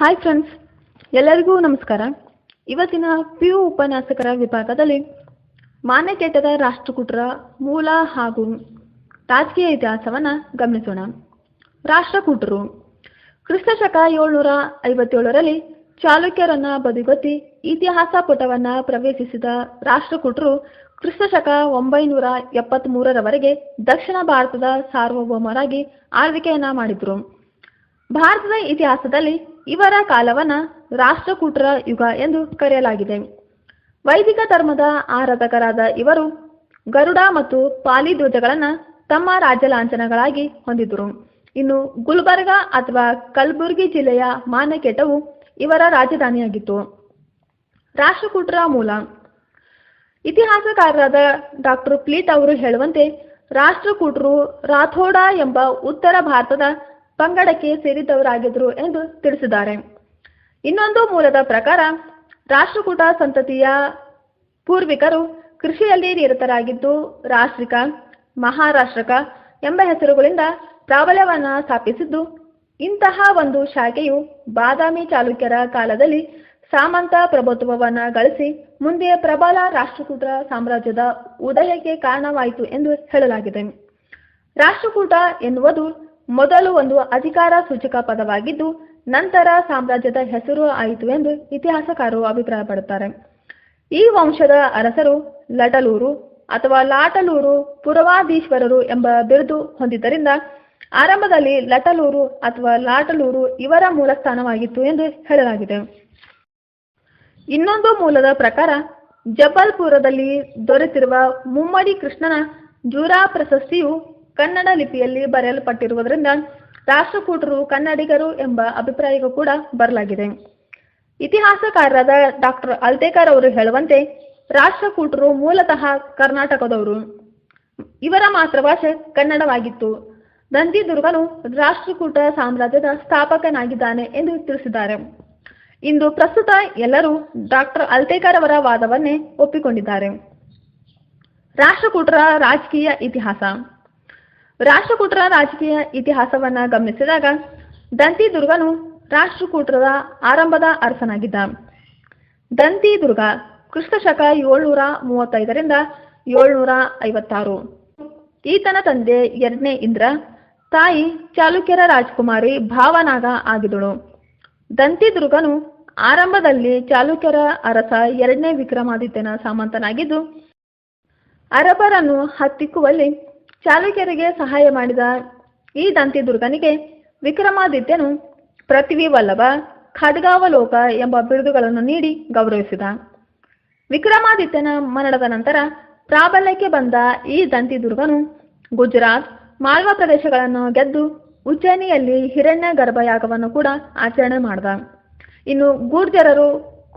Hi friends ಎಲ್ಲರಿಗೂ ನಮಸ್ಕಾರ. ಇವತ್ತಿನ ಪಿ ಯು ಉಪನ್ಯಾಸಕರ ವಿಭಾಗದಲ್ಲಿ ಮಾನ್ಯಕೇಟದ ರಾಷ್ಟ್ರಕೂಟರ ಮೂಲ ಹಾಗೂ ರಾಜಕೀಯ ಇತಿಹಾಸವನ್ನು ಗಮನಿಸೋಣ. ರಾಷ್ಟ್ರಕೂಟರು ಕ್ರಿಸ್ತಶಕ ಏಳ್ನೂರ ಐವತ್ತೇಳರಲ್ಲಿ ಚಾಲುಕ್ಯರನ್ನ ಬದಿಗೊತ್ತಿ ಇತಿಹಾಸ ಪುಟವನ್ನ ಪ್ರವೇಶಿಸಿದ ರಾಷ್ಟ್ರಕೂಟರು ಕ್ರಿಸ್ತಶಕ ಒಂಬೈನೂರ ಎಪ್ಪತ್ತ್ಮೂರರವರೆಗೆ ದಕ್ಷಿಣ ಭಾರತದ ಸಾರ್ವಭೌಮರಾಗಿ ಆಳ್ವಿಕೆಯನ್ನ ಮಾಡಿದ್ರು. ಭಾರತದ ಇತಿಹಾಸದಲ್ಲಿ ಇವರ ಕಾಲವನ್ನ ರಾಷ್ಟ್ರಕೂಟರ ಯುಗ ಎಂದು ಕರೆಯಲಾಗಿದೆ. ವೈದಿಕ ಧರ್ಮದ ಆರಾಧಕರಾದ ಇವರು ಗರುಡ ಮತ್ತು ಪಾಲಿ ಧ್ವಜಗಳನ್ನ ತಮ್ಮ ರಾಜ್ಯ ಲಾಂಛನಗಳಾಗಿ ಹೊಂದಿದ್ದರು ಇನ್ನು ಗುಲ್ಬರ್ಗ ಅಥವಾ ಕಲಬುರಗಿ ಜಿಲ್ಲೆಯ ಮಾನಕೇಟವು ಇವರ ರಾಜಧಾನಿಯಾಗಿತ್ತು. ರಾಷ್ಟ್ರಕೂಟರ ಮೂಲ. ಇತಿಹಾಸಕಾರರಾದ ಡಾಕ್ಟರ್ ಪ್ಲೀಟ್ ಅವರು ಹೇಳುವಂತೆ ರಾಷ್ಟ್ರಕೂಟರು ರಾಥೋಡ ಎಂಬ ಉತ್ತರ ಭಾರತದ ಪಂಗಡಕ್ಕೆ ಸೇರಿದವರಾಗಿದ್ದರು ಎಂದು ತಿಳಿಸಿದ್ದಾರೆ. ಇನ್ನೊಂದು ಮೂಲದ ಪ್ರಕಾರ, ರಾಷ್ಟ್ರಕೂಟ ಸಂತತಿಯ ಪೂರ್ವಿಕರು ಕೃಷಿಯಲ್ಲಿ ನಿರತರಾಗಿದ್ದು, ರಾಷ್ಟ್ರಿಕ, ಮಹಾರಾಷ್ಟ್ರಕ ಎಂಬ ಹೆಸರುಗಳಿಂದ ಪ್ರಾಬಲ್ಯವನ್ನು ಸ್ಥಾಪಿಸಿದ್ದು, ಇಂತಹ ಒಂದು ಶಾಖೆಯು ಬಾದಾಮಿ ಚಾಲುಕ್ಯರ ಕಾಲದಲ್ಲಿ ಸಾಮಂತ ಪ್ರಭುತ್ವವನ್ನ ಗಳಿಸಿ ಮುಂದೆ ಪ್ರಬಲ ರಾಷ್ಟ್ರಕೂಟ ಸಾಮ್ರಾಜ್ಯದ ಉದಯಕ್ಕೆ ಕಾರಣವಾಯಿತು ಎಂದು ಹೇಳಲಾಗಿದೆ. ರಾಷ್ಟ್ರಕೂಟ ಎನ್ನುವುದು ಮೊದಲು ಒಂದು ಅಧಿಕಾರ ಸೂಚಕ ಪದವಾಗಿದ್ದು, ನಂತರ ಸಾಮ್ರಾಜ್ಯದ ಹೆಸರು ಆಯಿತು ಎಂದು ಇತಿಹಾಸಕಾರರು ಅಭಿಪ್ರಾಯಪಡುತ್ತಾರೆ. ಈ ವಂಶದ ಅರಸರು ಲಟಲೂರು ಅಥವಾ ಲಾಟಲೂರು ಪುರವಾದೀಶ್ವರರು ಎಂಬ ಬಿರುದು ಹೊಂದಿದ್ದರಿಂದ ಆರಂಭದಲ್ಲಿ ಲಟಲೂರು ಅಥವಾ ಲಾಟಲೂರು ಇವರ ಮೂಲ ಸ್ಥಾನವಾಗಿತ್ತು ಎಂದು ಹೇಳಲಾಗಿದೆ. ಇನ್ನೊಂದು ಮೂಲದ ಪ್ರಕಾರ, ಜಬಲ್ಪುರದಲ್ಲಿ ದೊರೆತಿರುವ ಮುಮ್ಮಡಿ ಕೃಷ್ಣನ ಜೂರಾ ಪ್ರಶಸ್ತಿಯು ಕನ್ನಡ ಲಿಪಿಯಲ್ಲಿ ಬರೆಯಲ್ಪಟ್ಟಿರುವುದರಿಂದ ರಾಷ್ಟ್ರಕೂಟರು ಕನ್ನಡಿಗರು ಎಂಬ ಅಭಿಪ್ರಾಯಕ್ಕೂ ಕೂಡ ಬರಲಾಗಿದೆ. ಇತಿಹಾಸಕಾರರಾದ ಡಾಕ್ಟರ್ ಅಲ್ತೇಕರ್ ಅವರು ಹೇಳುವಂತೆ ರಾಷ್ಟ್ರಕೂಟರು ಮೂಲತಃ ಕರ್ನಾಟಕದವರು. ಇವರ ಮಾತೃಭಾಷೆ ಕನ್ನಡವಾಗಿತ್ತು. ನಂದಿದುರ್ಗನು ರಾಷ್ಟ್ರಕೂಟ ಸಾಮ್ರಾಜ್ಯದ ಸ್ಥಾಪಕನಾಗಿದ್ದಾನೆ ಎಂದು ತಿಳಿಸಿದ್ದಾರೆ. ಇಂದು ಪ್ರಸ್ತುತ ಎಲ್ಲರೂ ಡಾಕ್ಟರ್ ಅಲ್ತೇಕರ್ ಅವರ ವಾದವನ್ನೇ ಒಪ್ಪಿಕೊಂಡಿದ್ದಾರೆ. ರಾಷ್ಟ್ರಕೂಟರ ರಾಜಕೀಯ ಇತಿಹಾಸ. ರಾಷ್ಟ್ರಕೂಟರ ರಾಜಕೀಯ ಇತಿಹಾಸವನ್ನ ಗಮನಿಸಿದಾಗ ದಂತಿ ದುರ್ಗನು ರಾಷ್ಟ್ರಕೂಟರ ಆರಂಭದ ಅರಸನಾಗಿದ್ದ. ದಂತಿದುರ್ಗ ಕ್ರಿಸ್ತಶಕ ಏಳ್ನೂರ ಮೂವತ್ತೈದರಿಂದ ಏಳ್ನೂರ ಐವತ್ತಾರು. ಈತನ ತಂದೆ ಎರಡನೇ ಇಂದ್ರ, ತಾಯಿ ಚಾಲುಕ್ಯರ ರಾಜಕುಮಾರಿ ಭಾವನಾಗ ಆಗಿದಳು ದಂತಿ ದುರ್ಗನು ಆರಂಭದಲ್ಲಿ ಚಾಲುಕ್ಯರ ಅರಸ ಎರಡನೇ ವಿಕ್ರಮಾದಿತ್ಯನ ಸಾಮಂತನಾಗಿದ್ದು, ಅರಬರನ್ನು ಹತ್ತಿಕ್ಕುವಲ್ಲಿ ಚಾಲುಕ್ಯರಿಗೆ ಸಹಾಯ ಮಾಡಿದ ಈ ದಂತಿದುರ್ಗನಿಗೆ ವಿಕ್ರಮಾದಿತ್ಯನು ಪೃಥ್ವಿ ವಲ್ಲಭ ಖಡ್ಗಾವಲೋಕ ಎಂಬ ಬಿರುದುಗಳನ್ನು ನೀಡಿ ಗೌರವಿಸಿದ. ವಿಕ್ರಮಾದಿತ್ಯನ ಮರಣದ ನಂತರ ಪ್ರಾಬಲ್ಯಕ್ಕೆ ಬಂದ ಈ ದಂತಿದುರ್ಗನು ಗುಜರಾತ್, ಮಾಳ್ವಾ ಪ್ರದೇಶಗಳನ್ನು ಗೆದ್ದು ಉಜ್ಜಯಿನಿಯಲ್ಲಿ ಹಿರಣ್ಯ ಗರ್ಭಯಾಗವನ್ನು ಕೂಡ ಆಚರಣೆ ಮಾಡಿದ. ಇನ್ನು ಗೂರ್ಜರರು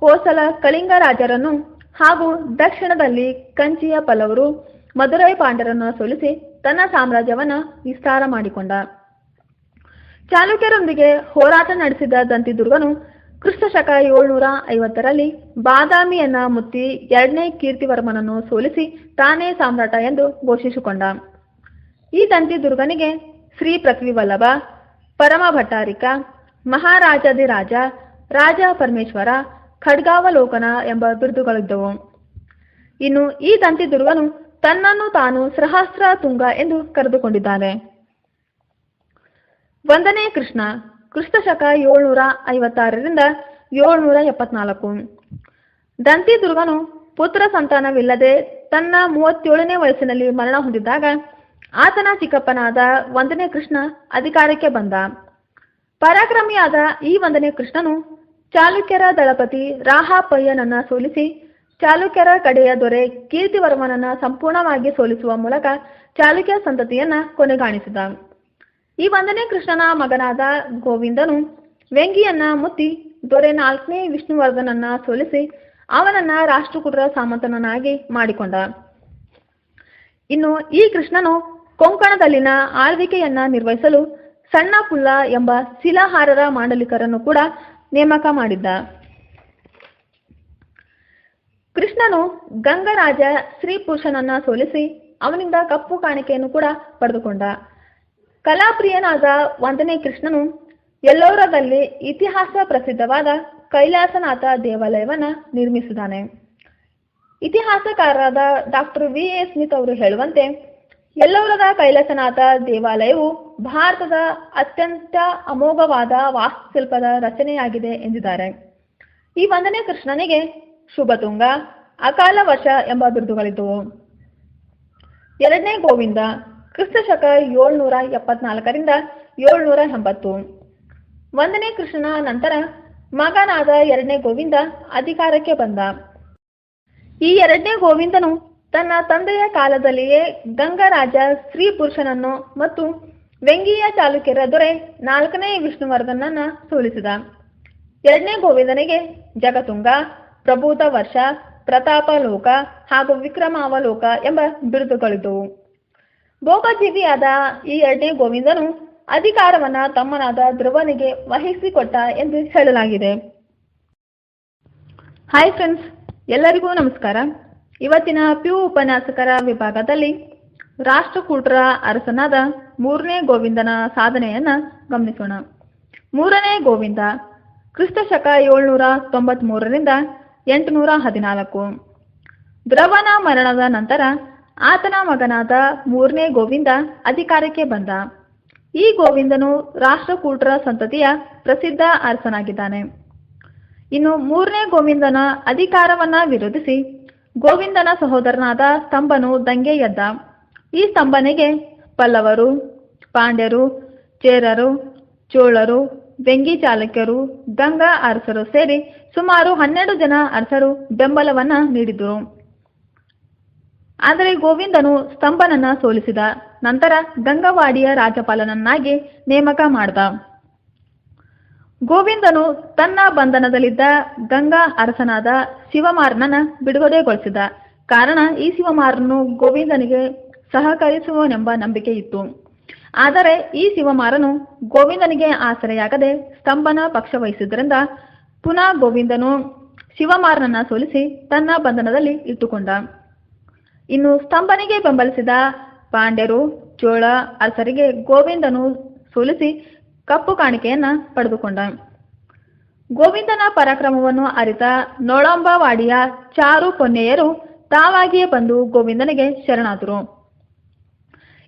ಕೋಸಲ ಕಳಿಂಗ ರಾಜರನ್ನು ಹಾಗೂ ದಕ್ಷಿಣದಲ್ಲಿ ಕಂಚಿಯ ಪಲವರು ಮಧುರೈ ಪಾಂಡರನ್ನು ಸೋಲಿಸಿ ತನ್ನ ಸಾಮ್ರಾಜ್ಯವನ್ನ ವಿಸ್ತಾರ ಮಾಡಿಕೊಂಡ. ಚಾಲುಕ್ಯರೊಂದಿಗೆ ಹೋರಾಟ ನಡೆಸಿದ ದಂತಿದುರ್ಗನು ಕ್ರಿಸ್ತಶಕ ಏಳ್ನೂರ ಐವತ್ತರಲ್ಲಿ ಬಾದಾಮಿಯನ್ನ ಮುತ್ತಿ ಎರಡನೇ ಕೀರ್ತಿವರ್ಮನನ್ನು ಸೋಲಿಸಿ ತಾನೇ ಸಾಮ್ರಾಟ ಎಂದು ಘೋಷಿಸಿಕೊಂಡ. ಈ ದಂತಿದುರ್ಗನಿಗೆ ಶ್ರೀ ಪೃಥ್ವಿವಲ್ಲಭ, ಪರಮ ಭಟ್ಟಾರಿಕ ರಾಜಾ, ರಾಜ ಪರಮೇಶ್ವರ, ಖಡ್ಗಾವಲೋಕನ ಎಂಬ ಬಿರುದುಗಳಿದ್ದವು. ಇನ್ನು ಈ ದಂತಿದುರ್ಗನು ತನ್ನನ್ನು ತಾನು ಸಹಸ್ರ ತುಂಗ ಎಂದು ಕರೆದುಕೊಂಡಿದ್ದಾನೆ. ಒಂದನೇ ಕೃಷ್ಣ ಕ್ರಿಸ್ತಶಕ ಏಳ್ನೂರ ಐವತ್ತಾರರಿಂದ ಏಳ್ನೂರ ಎಪ್ಪತ್ನಾಲ್ಕು. ದಂತಿದುರ್ಗನು ಪುತ್ರ ಸಂತಾನವಿಲ್ಲದೆ ತನ್ನ ಮೂವತ್ತೇಳನೇ ವಯಸ್ಸಿನಲ್ಲಿ ಮರಣ ಹೊಂದಿದ್ದಾಗ ಆತನ ಚಿಕ್ಕಪ್ಪನಾದ ಒಂದನೇ ಕೃಷ್ಣ ಅಧಿಕಾರಕ್ಕೆ ಬಂದ. ಪರಾಕ್ರಮಿಯಾದ ಈ ಒಂದನೇ ಕೃಷ್ಣನು ಚಾಲುಕ್ಯರ ದಳಪತಿ ರಾಹಾಪಯ್ಯನನ್ನ ಸೋಲಿಸಿ ಚಾಲುಕ್ಯರ ಕಡೆಯ ದೊರೆ ಕೀರ್ತಿವರ್ಮನನ್ನ ಸಂಪೂರ್ಣವಾಗಿ ಸೋಲಿಸುವ ಮೂಲಕ ಚಾಲುಕ್ಯ ಸಂತತಿಯನ್ನ ಕೊನೆಗಾಣಿಸಿದ. ಈ ಒಂದನೇ ಕೃಷ್ಣನ ಮಗನಾದ ಗೋವಿಂದನು ವೆಂಗಿಯನ್ನ ಮುತ್ತಿ ದೊರೆ ನಾಲ್ಕನೇ ವಿಷ್ಣುವರ್ಧನನ್ನ ಸೋಲಿಸಿ ಅವನನ್ನ ರಾಷ್ಟ್ರಕೂಟರ ಸಾಮಂತನನ್ನಾಗಿ ಮಾಡಿಕೊಂಡ. ಇನ್ನು ಈ ಕೃಷ್ಣನು ಕೊಂಕಣದಲ್ಲಿನ ಆಳ್ವಿಕೆಯನ್ನ ನಿರ್ವಹಿಸಲು ಸಣ್ಣ ಪುಲ್ಲ ಎಂಬ ಶಿಲಾಹಾರರ ಮಾಂಡಲಿಕರನ್ನು ಕೂಡ ನೇಮಕ ಮಾಡಿದ್ದ. ಕೃಷ್ಣನು ಗಂಗರಾಜ ಶ್ರೀಪುರುಷನನ್ನ ಸೋಲಿಸಿ ಅವನಿಂದ ಕಪ್ಪು ಕಾಣಿಕೆಯನ್ನು ಕೂಡ ಪಡೆದುಕೊಂಡ. ಕಲಾಪ್ರಿಯನಾದ ಒಂದನೇ ಕೃಷ್ಣನು ಎಲ್ಲೋರದಲ್ಲಿ ಇತಿಹಾಸ ಪ್ರಸಿದ್ಧವಾದ ಕೈಲಾಸನಾಥ ದೇವಾಲಯವನ್ನ ನಿರ್ಮಿಸಿದಾನೆ. ಇತಿಹಾಸಕಾರರಾದ ಡಾಕ್ಟರ್ ವಿ ಎ ಸ್ಮಿತ್ ಅವರು ಹೇಳುವಂತೆ ಎಲ್ಲೋರದ ಕೈಲಾಸನಾಥ ದೇವಾಲಯವು ಭಾರತದ ಅತ್ಯಂತ ಅಮೋಘವಾದ ವಾಸ್ತುಶಿಲ್ಪದ ರಚನೆಯಾಗಿದೆ ಎಂದಿದ್ದಾರೆ. ಈ ಒಂದನೇ ಕೃಷ್ಣನಿಗೆ ಶುಭತುಂಗ. ಅಕಾಲ ವಶ ಎಂಬ ಬಿರುದುಗಳಿದ್ದವು ಎರಡನೇ ಗೋವಿಂದ ಕ್ರಿಸ್ತ ಶಕ ಏಳ್ನೂರ ಎಪ್ಪತ್ನಾಲ್ಕರಿಂದ ಏಳ್ನೂರ ಎಂಬತ್ತು. ಒಂದನೇ ಕೃಷ್ಣನ ನಂತರ ಮಗನಾದ ಎರಡನೇ ಗೋವಿಂದ ಅಧಿಕಾರಕ್ಕೆ ಬಂದ. ಈ ಎರಡನೇ ಗೋವಿಂದನು ತನ್ನ ತಂದೆಯ ಕಾಲದಲ್ಲಿಯೇ ಗಂಗರಾಜ ಸ್ತ್ರೀ ಪುರುಷನನ್ನು ಮತ್ತು ವೆಂಗಿಯ ಚಾಲುಕ್ಯರ ದೊರೆ ನಾಲ್ಕನೇ ವಿಷ್ಣುವರ್ಧನನ್ನ ಸೋಲಿಸಿದ. ಎರಡನೇ ಗೋವಿಂದನಿಗೆ ಜಗತುಂಗ. ಪ್ರಭೂತ ವರ್ಷ ಪ್ರತಾಪಲೋಕ ಹಾಗೂ ವಿಕ್ರಮಾವಲೋಕ ಎಂಬ ಬಿರುದುಗಳಿದ್ದವು ಭೋಗಜೀವಿಯಾದ ಈ ಎರಡನೇ ಗೋವಿಂದನು ಅಧಿಕಾರವನ್ನ ತಮ್ಮನಾದ ಧ್ರುವನಿಗೆ ವಹಿಸಿಕೊಟ್ಟ ಎಂದು ಹೇಳಲಾಗಿದೆ. ಹಾಯ್ ಫ್ರೆಂಡ್ಸ್ ಎಲ್ಲರಿಗೂ ನಮಸ್ಕಾರ. ಇವತ್ತಿನ ಪ್ಯೂ ಉಪನ್ಯಾಸಕರ ವಿಭಾಗದಲ್ಲಿ ರಾಷ್ಟ್ರಕೂಟರ ಅರಸನಾದ ಮೂರನೇ ಗೋವಿಂದನ ಸಾಧನೆಯನ್ನ ಗಮನಿಸೋಣ. ಮೂರನೇ ಗೋವಿಂದ ಕ್ರಿಸ್ತ ಶಕ ಏಳ್ನೂರ ತೊಂಬತ್ಮೂರರಿಂದ ಎಂಟುನೂರ ಹದಿನಾಲ್ಕು. ದ್ರವನ ಮರಣದ ನಂತರ ಆತನ ಮಗನಾದ ಮೂರನೇ ಗೋವಿಂದ ಅಧಿಕಾರಕ್ಕೆ ಬಂದ. ಈ ಗೋವಿಂದನು ರಾಷ್ಟ್ರಕೂಟರ ಸಂತತಿಯ ಪ್ರಸಿದ್ಧ ಅರಸನಾಗಿದ್ದಾನೆ. ಇನ್ನು ಮೂರನೇ ಗೋವಿಂದನ ಅಧಿಕಾರವನ್ನ ವಿರೋಧಿಸಿ ಗೋವಿಂದನ ಸಹೋದರನಾದ ಸ್ತಂಭನು ದಂಗೆ ಎದ್ದ. ಈ ಸ್ತಂಭನಿಗೆ ಪಲ್ಲವರು, ಪಾಂಡ್ಯರು, ಚೇರರು, ಚೋಳರು ವೆಂಗಿ ಚಾಲಕ್ಯರು ಗಂಗಾ ಅರಸರು ಸೇರಿ ಸುಮಾರು ಹನ್ನೆರಡು ಜನ ಅರಸರು ಬೆಂಬಲವನ್ನ ನೀಡಿದರು ಆದರೆ ಗೋವಿಂದನು ಸ್ತಂಭನನ್ನ ಸೋಲಿಸಿದ. ನಂತರ ಗಂಗವಾಡಿಯ ರಾಜ್ಯಪಾಲನನ್ನಾಗಿ ನೇಮಕ ಮಾಡಿದ. ಗೋವಿಂದನು ತನ್ನ ಬಂಧನದಲ್ಲಿದ್ದ ಗಂಗಾ ಅರಸನಾದ ಶಿವಮಾರನನ್ನ ಬಿಡುಗಡೆಗೊಳಿಸಿದ. ಕಾರಣ ಈ ಶಿವಮಾರನು ಗೋವಿಂದನಿಗೆ ಸಹಕರಿಸುವನೆಂಬ ನಂಬಿಕೆ ಇತ್ತು. ಆದರೆ ಈ ಶಿವಮಾರನು ಗೋವಿಂದನಿಗೆ ಆಸರೆಯಾಗದೆ ಸ್ತಂಭನ ಪಕ್ಷ ವಹಿಸಿದ್ರಿಂದ ಪುನಃ ಗೋವಿಂದನು ಶಿವಮಾರನನ್ನ ಸೋಲಿಸಿ ತನ್ನ ಬಂಧನದಲ್ಲಿ ಇಟ್ಟುಕೊಂಡ. ಇನ್ನು ಸ್ತಂಭನಿಗೆ ಬೆಂಬಲಿಸಿದ ಪಾಂಡ್ಯರು, ಚೋಳ, ಅರಸರಿಗೆ ಗೋವಿಂದನು ಸೋಲಿಸಿ ಕಪ್ಪು ಕಾಣಿಕೆಯನ್ನ ಪಡೆದುಕೊಂಡ. ಗೋವಿಂದನ ಪರಾಕ್ರಮವನ್ನು ಅರಿತ ನೊಳಂಬವಾಡಿಯ ಚಾರು ಪೊನ್ನೆಯರು ತಾವಾಗಿಯೇ ಬಂದು ಗೋವಿಂದನಿಗೆ ಶರಣಾದರು.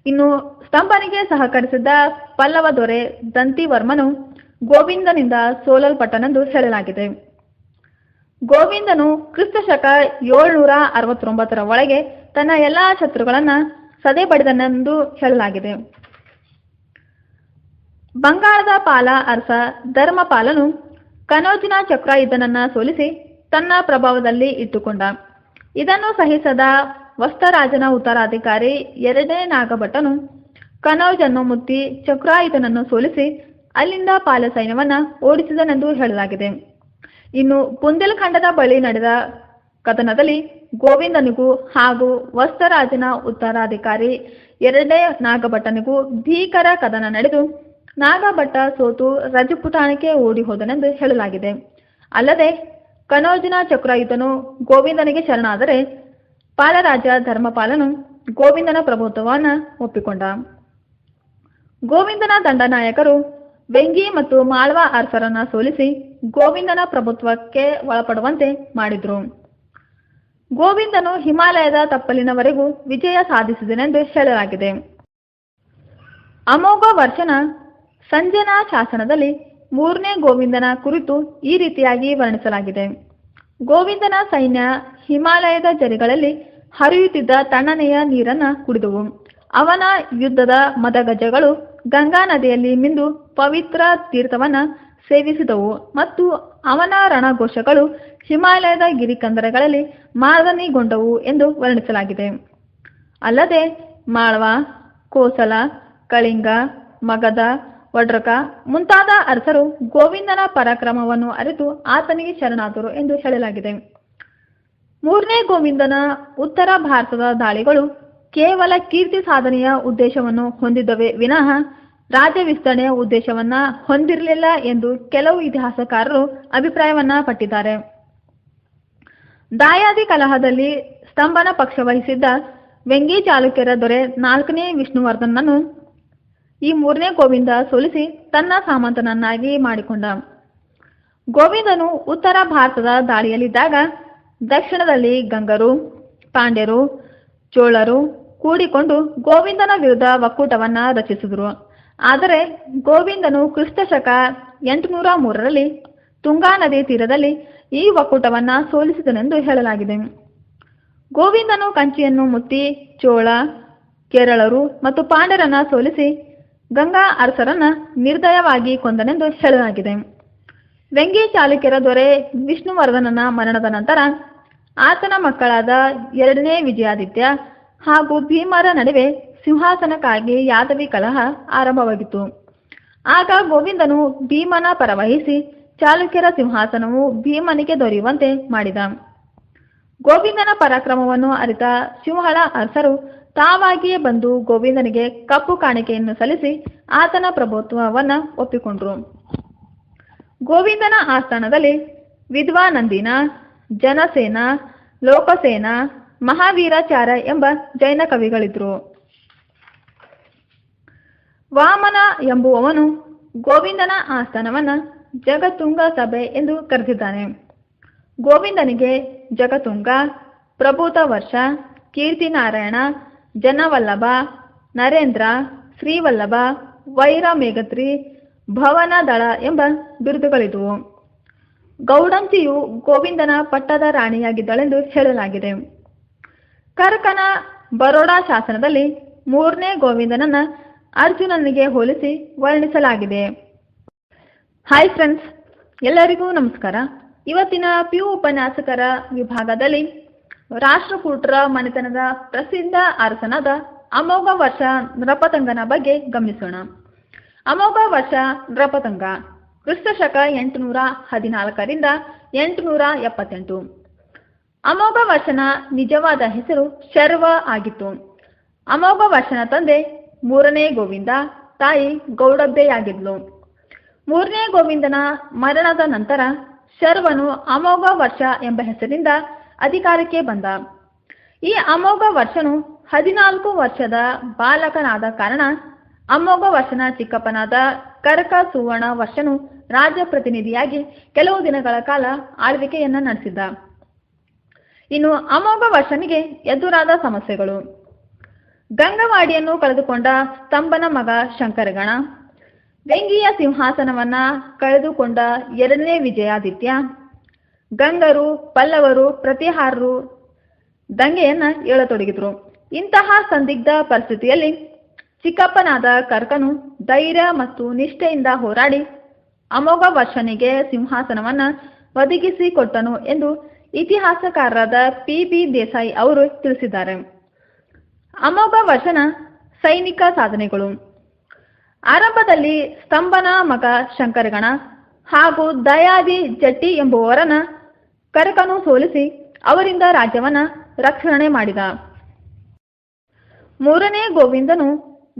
ಇನ್ನು ಸ್ತಂಭನಿಗೆ ಸಹಕರಿಸಿದ್ದ ಪಲ್ಲವ ದೊರೆ ದಂತಿವರ್ಮನು ಗೋವಿಂದನಿಂದ ಸೋಲಲ್ಪಟ್ಟನೆಂದು ಹೇಳಲಾಗಿದೆ. ಗೋವಿಂದನು ಕ್ರಿಸ್ತ ಶಕ ಏಳ್ನೂರ ಅರವತ್ತೊಂಬತ್ತರ ಒಳಗೆ ತನ್ನ ಎಲ್ಲಾ ಶತ್ರುಗಳನ್ನ ಸದೆ ಬಡಿದನೆಂದು ಹೇಳಲಾಗಿದೆ. ಬಂಗಾಳದ ಪಾಲ ಅರಸ ಧರ್ಮಪಾಲನು ಕನೋಜಿನ ಚಕ್ರಾಯುಧನನ್ನ ಸೋಲಿಸಿ ತನ್ನ ಪ್ರಭಾವದಲ್ಲಿ ಇಟ್ಟುಕೊಂಡ. ಇದನ್ನು ಸಹಿಸದ ವಸ್ತರಾಜನ ಉತ್ತರಾಧಿಕಾರಿ ಎರಡನೇ ನಾಗಭಟ್ಟನು ಕನೌಜನ್ನು ಮುತ್ತಿ ಚಕ್ರಾಯುಧನನ್ನು ಸೋಲಿಸಿ ಅಲ್ಲಿಂದ ಪಾಲ ಸೈನ್ಯವನ್ನ ಓಡಿಸಿದನೆಂದು ಹೇಳಲಾಗಿದೆ. ಇನ್ನು ಬುಂದೇಲ್ಖಂಡದ ಬಳಿ ನಡೆದ ಕದನದಲ್ಲಿ ಗೋವಿಂದನಿಗೂ ಹಾಗೂ ವಸ್ತರಾಜನ ಉತ್ತರಾಧಿಕಾರಿ ಎರಡನೇ ನಾಗಭಟ್ಟನಿಗೂ ಭೀಕರ ಕದನ ನಡೆದು ನಾಗಭಟ್ಟ ಸೋತು ರಜಪುಟಾಣಕ್ಕೆ ಓಡಿ ಹೋದನೆಂದು ಹೇಳಲಾಗಿದೆ. ಅಲ್ಲದೆ ಕನೋಜಿನ ಚಕ್ರಾಯುಧನು ಗೋವಿಂದನಿಗೆ ಶರಣಾದರೆ ಪಾಲರಾಜ ಧರ್ಮಪಾಲನು ಗೋವಿಂದನ ಪ್ರಭುತ್ವವನ್ನು ಒಪ್ಪಿಕೊಂಡ. ಗೋವಿಂದನ ದಂಡನಾಯಕರು ವೆಂಗಿ ಮತ್ತು ಮಾಳ್ವಾ ಅರಸರನ್ನ ಸೋಲಿಸಿ ಗೋವಿಂದನ ಪ್ರಭುತ್ವಕ್ಕೆ ಒಳಪಡುವಂತೆ ಮಾಡಿದ್ರು. ಗೋವಿಂದನು ಹಿಮಾಲಯದ ತಪ್ಪಲಿನವರೆಗೂ ವಿಜಯ ಸಾಧಿಸಿದನೆಂದು ಹೇಳಲಾಗಿದೆ. ಅಮೋಘ ವರ್ಷನ ಸಂಜನಾ ಶಾಸನದಲ್ಲಿ ಮೂರನೇ ಗೋವಿಂದನ ಕುರಿತು ಈ ರೀತಿಯಾಗಿ ವರ್ಣಿಸಲಾಗಿದೆ. ಗೋವಿಂದನ ಸೈನ್ಯ ಹಿಮಾಲಯದ ಜರಿಗಳಲ್ಲಿ ಹರಿಯುತ್ತಿದ್ದ ತಣ್ಣನೆಯ ನೀರನ್ನ ಕುಡಿದವು. ಅವನ ಯುದ್ಧದ ಮದಗಜಗಳು ಗಂಗಾ ನದಿಯಲ್ಲಿ ಮಿಂದು ಪವಿತ್ರ ತೀರ್ಥವನ್ನ ಸೇವಿಸಿದವು ಮತ್ತು ಅವನ ರಣಘೋಷಗಳು ಹಿಮಾಲಯದ ಗಿರಿಕಂದರಗಳಲ್ಲಿ ಮಾರ್ದನಿಗೊಂಡವು ಎಂದು ವರ್ಣಿಸಲಾಗಿದೆ. ಅಲ್ಲದೆ ಮಾಳ್ವ, ಕೋಸಲ, ಕಳಿಂಗ, ಮಗಧ, ವಡ್ರಕ ಮುಂತಾದ ಅರಸರು ಗೋವಿಂದನ ಪರಾಕ್ರಮವನ್ನು ಅರಿತು ಆತನಿಗೆ ಶರಣಾದರು ಎಂದು ಹೇಳಲಾಗಿದೆ. ಮೂರನೇ ಗೋವಿಂದನ ಉತ್ತರ ಭಾರತದ ದಾಳಿಗಳು ಕೇವಲ ಕೀರ್ತಿ ಸಾಧನೆಯ ಉದ್ದೇಶವನ್ನು ಹೊಂದಿದ್ದವೇ ವಿನಃ ರಾಜ್ಯ ವಿಸ್ತರಣೆಯ ಉದ್ದೇಶವನ್ನ ಹೊಂದಿರಲಿಲ್ಲ ಎಂದು ಕೆಲವು ಇತಿಹಾಸಕಾರರು ಅಭಿಪ್ರಾಯವನ್ನ ಪಟ್ಟಿದ್ದಾರೆ. ದಾಯಾದಿ ಕಲಹದಲ್ಲಿ ಸ್ತಂಭನ ಪಕ್ಷ ವಹಿಸಿದ್ದ ವೆಂಗಿ ಚಾಲುಕ್ಯರ ದೊರೆ ನಾಲ್ಕನೇ ವಿಷ್ಣುವರ್ಧನನ್ನು ಈ ಮೂರನೇ ಗೋವಿಂದ ಸೋಲಿಸಿ ತನ್ನ ಸಾಮಂತನನ್ನಾಗಿ ಮಾಡಿಕೊಂಡ. ಗೋವಿಂದನು ಉತ್ತರ ಭಾರತದ ದಾಳಿಯಲ್ಲಿದ್ದಾಗ ದಕ್ಷಿಣದಲ್ಲಿ ಗಂಗರು, ಪಾಂಡ್ಯರು, ಚೋಳರು ಕೂಡಿಕೊಂಡು ಗೋವಿಂದನ ವಿರುದ್ಧ ಒಕ್ಕೂಟವನ್ನು ರಚಿಸಿದರು. ಆದರೆ ಗೋವಿಂದನು ಕ್ರಿಸ್ತ ಶಕ ಎಂಟುನೂರ ಮೂರರಲ್ಲಿ ತುಂಗಾ ನದಿ ತೀರದಲ್ಲಿ ಈ ಒಕ್ಕೂಟವನ್ನು ಸೋಲಿಸಿದನೆಂದು ಹೇಳಲಾಗಿದೆ. ಗೋವಿಂದನು ಕಂಚಿಯನ್ನು ಮುತ್ತಿ, ಚೋಳ, ಕೇರಳರು ಮತ್ತು ಪಾಂಡರನ್ನ ಸೋಲಿಸಿ ಗಂಗಾ ಅರಸರನ್ನ ನಿರ್ದಯವಾಗಿ ಕೊಂದನೆಂದು ಹೇಳಲಾಗಿದೆ. ವೆಂಗಿ ಚಾಲುಕ್ಯರ ದೊರೆ ವಿಷ್ಣುವರ್ಧನನ ಮರಣದ ನಂತರ ಆತನ ಮಕ್ಕಳಾದ ಎರಡನೇ ವಿಜಯಾದಿತ್ಯ ಹಾಗೂ ಭೀಮರ ನಡುವೆ ಸಿಂಹಾಸನಕ್ಕಾಗಿ ಯಾದವಿ ಕಲಹ ಆರಂಭವಾಗಿತ್ತು. ಆಗ ಗೋವಿಂದನು ಭೀಮನ ಪರವಹಿಸಿ ಚಾಲುಕ್ಯರ ಸಿಂಹಾಸನವು ಭೀಮನಿಗೆ ದೊರೆಯುವಂತೆ ಮಾಡಿದ. ಗೋವಿಂದನ ಪರಾಕ್ರಮವನ್ನು ಅರಿತ ಸಿಂಹಳ ಅರಸರು ತಾವಾಗಿಯೇ ಬಂದು ಗೋವಿಂದನಿಗೆ ಕಪ್ಪು ಕಾಣಿಕೆಯನ್ನು ಸಲ್ಲಿಸಿ ಆತನ ಪ್ರಭುತ್ವವನ್ನ ಒಪ್ಪಿಕೊಂಡ್ರು. ಗೋವಿಂದನ ಆಸ್ಥಾನದಲ್ಲಿ ವಿದ್ವಾನಂದಿನ, ಜನಸೇನ, ಲೋಕಸೇನ ಮಹಾವೀರಾಚಾರ ಎಂಬ ಜೈನ ಕವಿಗಳಿದ್ರು. ವಾಮನ ಎಂಬುವವನು ಗೋವಿಂದನ ಆಸ್ಥಾನವನ್ನ ಜಗತುಂಗ ಸಭೆ ಎಂದು ಕರೆದಿದ್ದಾನೆ. ಗೋವಿಂದನಿಗೆ ಜಗತುಂಗ, ಪ್ರಭೂತ ವರ್ಷ, ಕೀರ್ತಿನಾರಾಯಣ, ಜನವಲ್ಲಭ, ನರೇಂದ್ರ, ಶ್ರೀವಲ್ಲಭ, ವೈರ ಮೇಘತ್ರಿ, ಭವನ ದಳ ಎಂಬ ಬಿರುದುಗಳಿದುವು. ಗೌಡಂಚಿಯು ಗೋವಿಂದನ ಪಟ್ಟದ ರಾಣಿಯಾಗಿದ್ದಳೆಂದು ಹೇಳಲಾಗಿದೆ. ಕರ್ಕನ ಬರೋಡಾ ಶಾಸನದಲ್ಲಿ ಮೂರನೇ ಗೋವಿಂದನನ್ನ ಅರ್ಜುನನಿಗೆ ಹೋಲಿಸಿ ವರ್ಣಿಸಲಾಗಿದೆ. ಹಾಯ್ ಫ್ರೆಂಡ್ಸ್ ಎಲ್ಲರಿಗೂ ನಮಸ್ಕಾರ. ಇವತ್ತಿನ ಪಿ ಉಪನ್ಯಾಸಕರ ವಿಭಾಗದಲ್ಲಿ ರಾಷ್ಟ್ರಕೂಟರ ಮನೆತನದ ಪ್ರಸಿದ್ಧ ಅರಸನಾದ ಅಮೋಘ ವರ್ಷ ನೃಪತಂಗನ ಬಗ್ಗೆ ಗಮನಿಸೋಣ. ಅಮೋಘ ವರ್ಷ ನೃಪತಂಗ, ಕ್ರಿಸ್ತಶಕ ಎಂಟುನೂರ ಹದಿನಾಲ್ಕರಿಂದ ಎಂಟುನೂರ ಎಪ್ಪತ್ತೆಂಟು. ಅಮೋಘ ವರ್ಷನ ನಿಜವಾದ ಹೆಸರು ಶರ್ವ ಆಗಿತ್ತು. ಅಮೋಘ ವರ್ಷನ ತಂದೆ ಮೂರನೇ ಗೋವಿಂದ ತಾಯಿ ಗೌಡಬ್ಬೆಯಾಗಿದ್ಲು ಮೂರನೇ ಗೋವಿಂದನ ಮರಣದ ನಂತರ ಶರ್ವನು ಅಮೋಘ ವರ್ಷ ಎಂಬ ಹೆಸರಿಂದ ಅಧಿಕಾರಕ್ಕೆ ಬಂದ. ಈ ಅಮೋಘ ವರ್ಷನು ಹದಿನಾಲ್ಕು ವರ್ಷದ ಬಾಲಕನಾದ ಕಾರಣ ಅಮೋಘ ವರ್ಷನ ಚಿಕ್ಕಪ್ಪನಾದ ಕರಕ ಸುವರ್ಣ ವರ್ಷನು ರಾಜ್ಯ ಪ್ರತಿನಿಧಿಯಾಗಿ ಕೆಲವು ದಿನಗಳ ಕಾಲ ಆಳ್ವಿಕೆಯನ್ನ ನಡೆಸಿದ್ದ. ಇನ್ನು ಅಮೋಘ ವರ್ಷನಿಗೆ ಎದುರಾದ ಸಮಸ್ಯೆಗಳು. ಗಂಗವಾಡಿಯನ್ನು ಕಳೆದುಕೊಂಡ ಸ್ತಂಭನ ಮಗ ಶಂಕರಗಣ ವೆಂಗಿಯ ಸಿಂಹಾಸನವನ್ನ ಕಳೆದುಕೊಂಡ ಎರಡನೇ ವಿಜಯಾದಿತ್ಯ, ಗಂಗರು, ಪಲ್ಲವರು, ಪ್ರತಿಹಾರರು ದಂಗೆಯನ್ನ ಏಳತೊಡಗಿದ್ರು ಇಂತಹ ಸಂದಿಗ್ಧ ಪರಿಸ್ಥಿತಿಯಲ್ಲಿ ಚಿಕ್ಕಪ್ಪನಾದ ಕರ್ಕನು ಧೈರ್ಯ ಮತ್ತು ನಿಷ್ಠೆಯಿಂದ ಹೋರಾಡಿ ಅಮೋಘ ವರ್ಷನಿಗೆ ಸಿಂಹಾಸನವನ್ನ ಒದಗಿಸಿಕೊಟ್ಟನು ಎಂದು ಇತಿಹಾಸಕಾರರಾದ ಪಿ ಬಿ ದೇಸಾಯಿ ಅವರು ತಿಳಿಸಿದ್ದಾರೆ. ಅಮೋಘ ವಚನ ಸೈನಿಕ ಸಾಧನೆಗಳು. ಆರಂಭದಲ್ಲಿ ಸ್ತಂಭನ ಮಗ ಶಂಕರಗಣ ಹಾಗೂ ದಯಾದಿ ಜಟ್ಟಿ ಎಂಬುವವರನ್ನ ಕರಕನು ಸೋಲಿಸಿ ಅವರಿಂದ ರಾಜ್ಯವನ್ನ ರಕ್ಷಣೆ ಮಾಡಿದ. ಮೂರನೇ ಗೋವಿಂದನು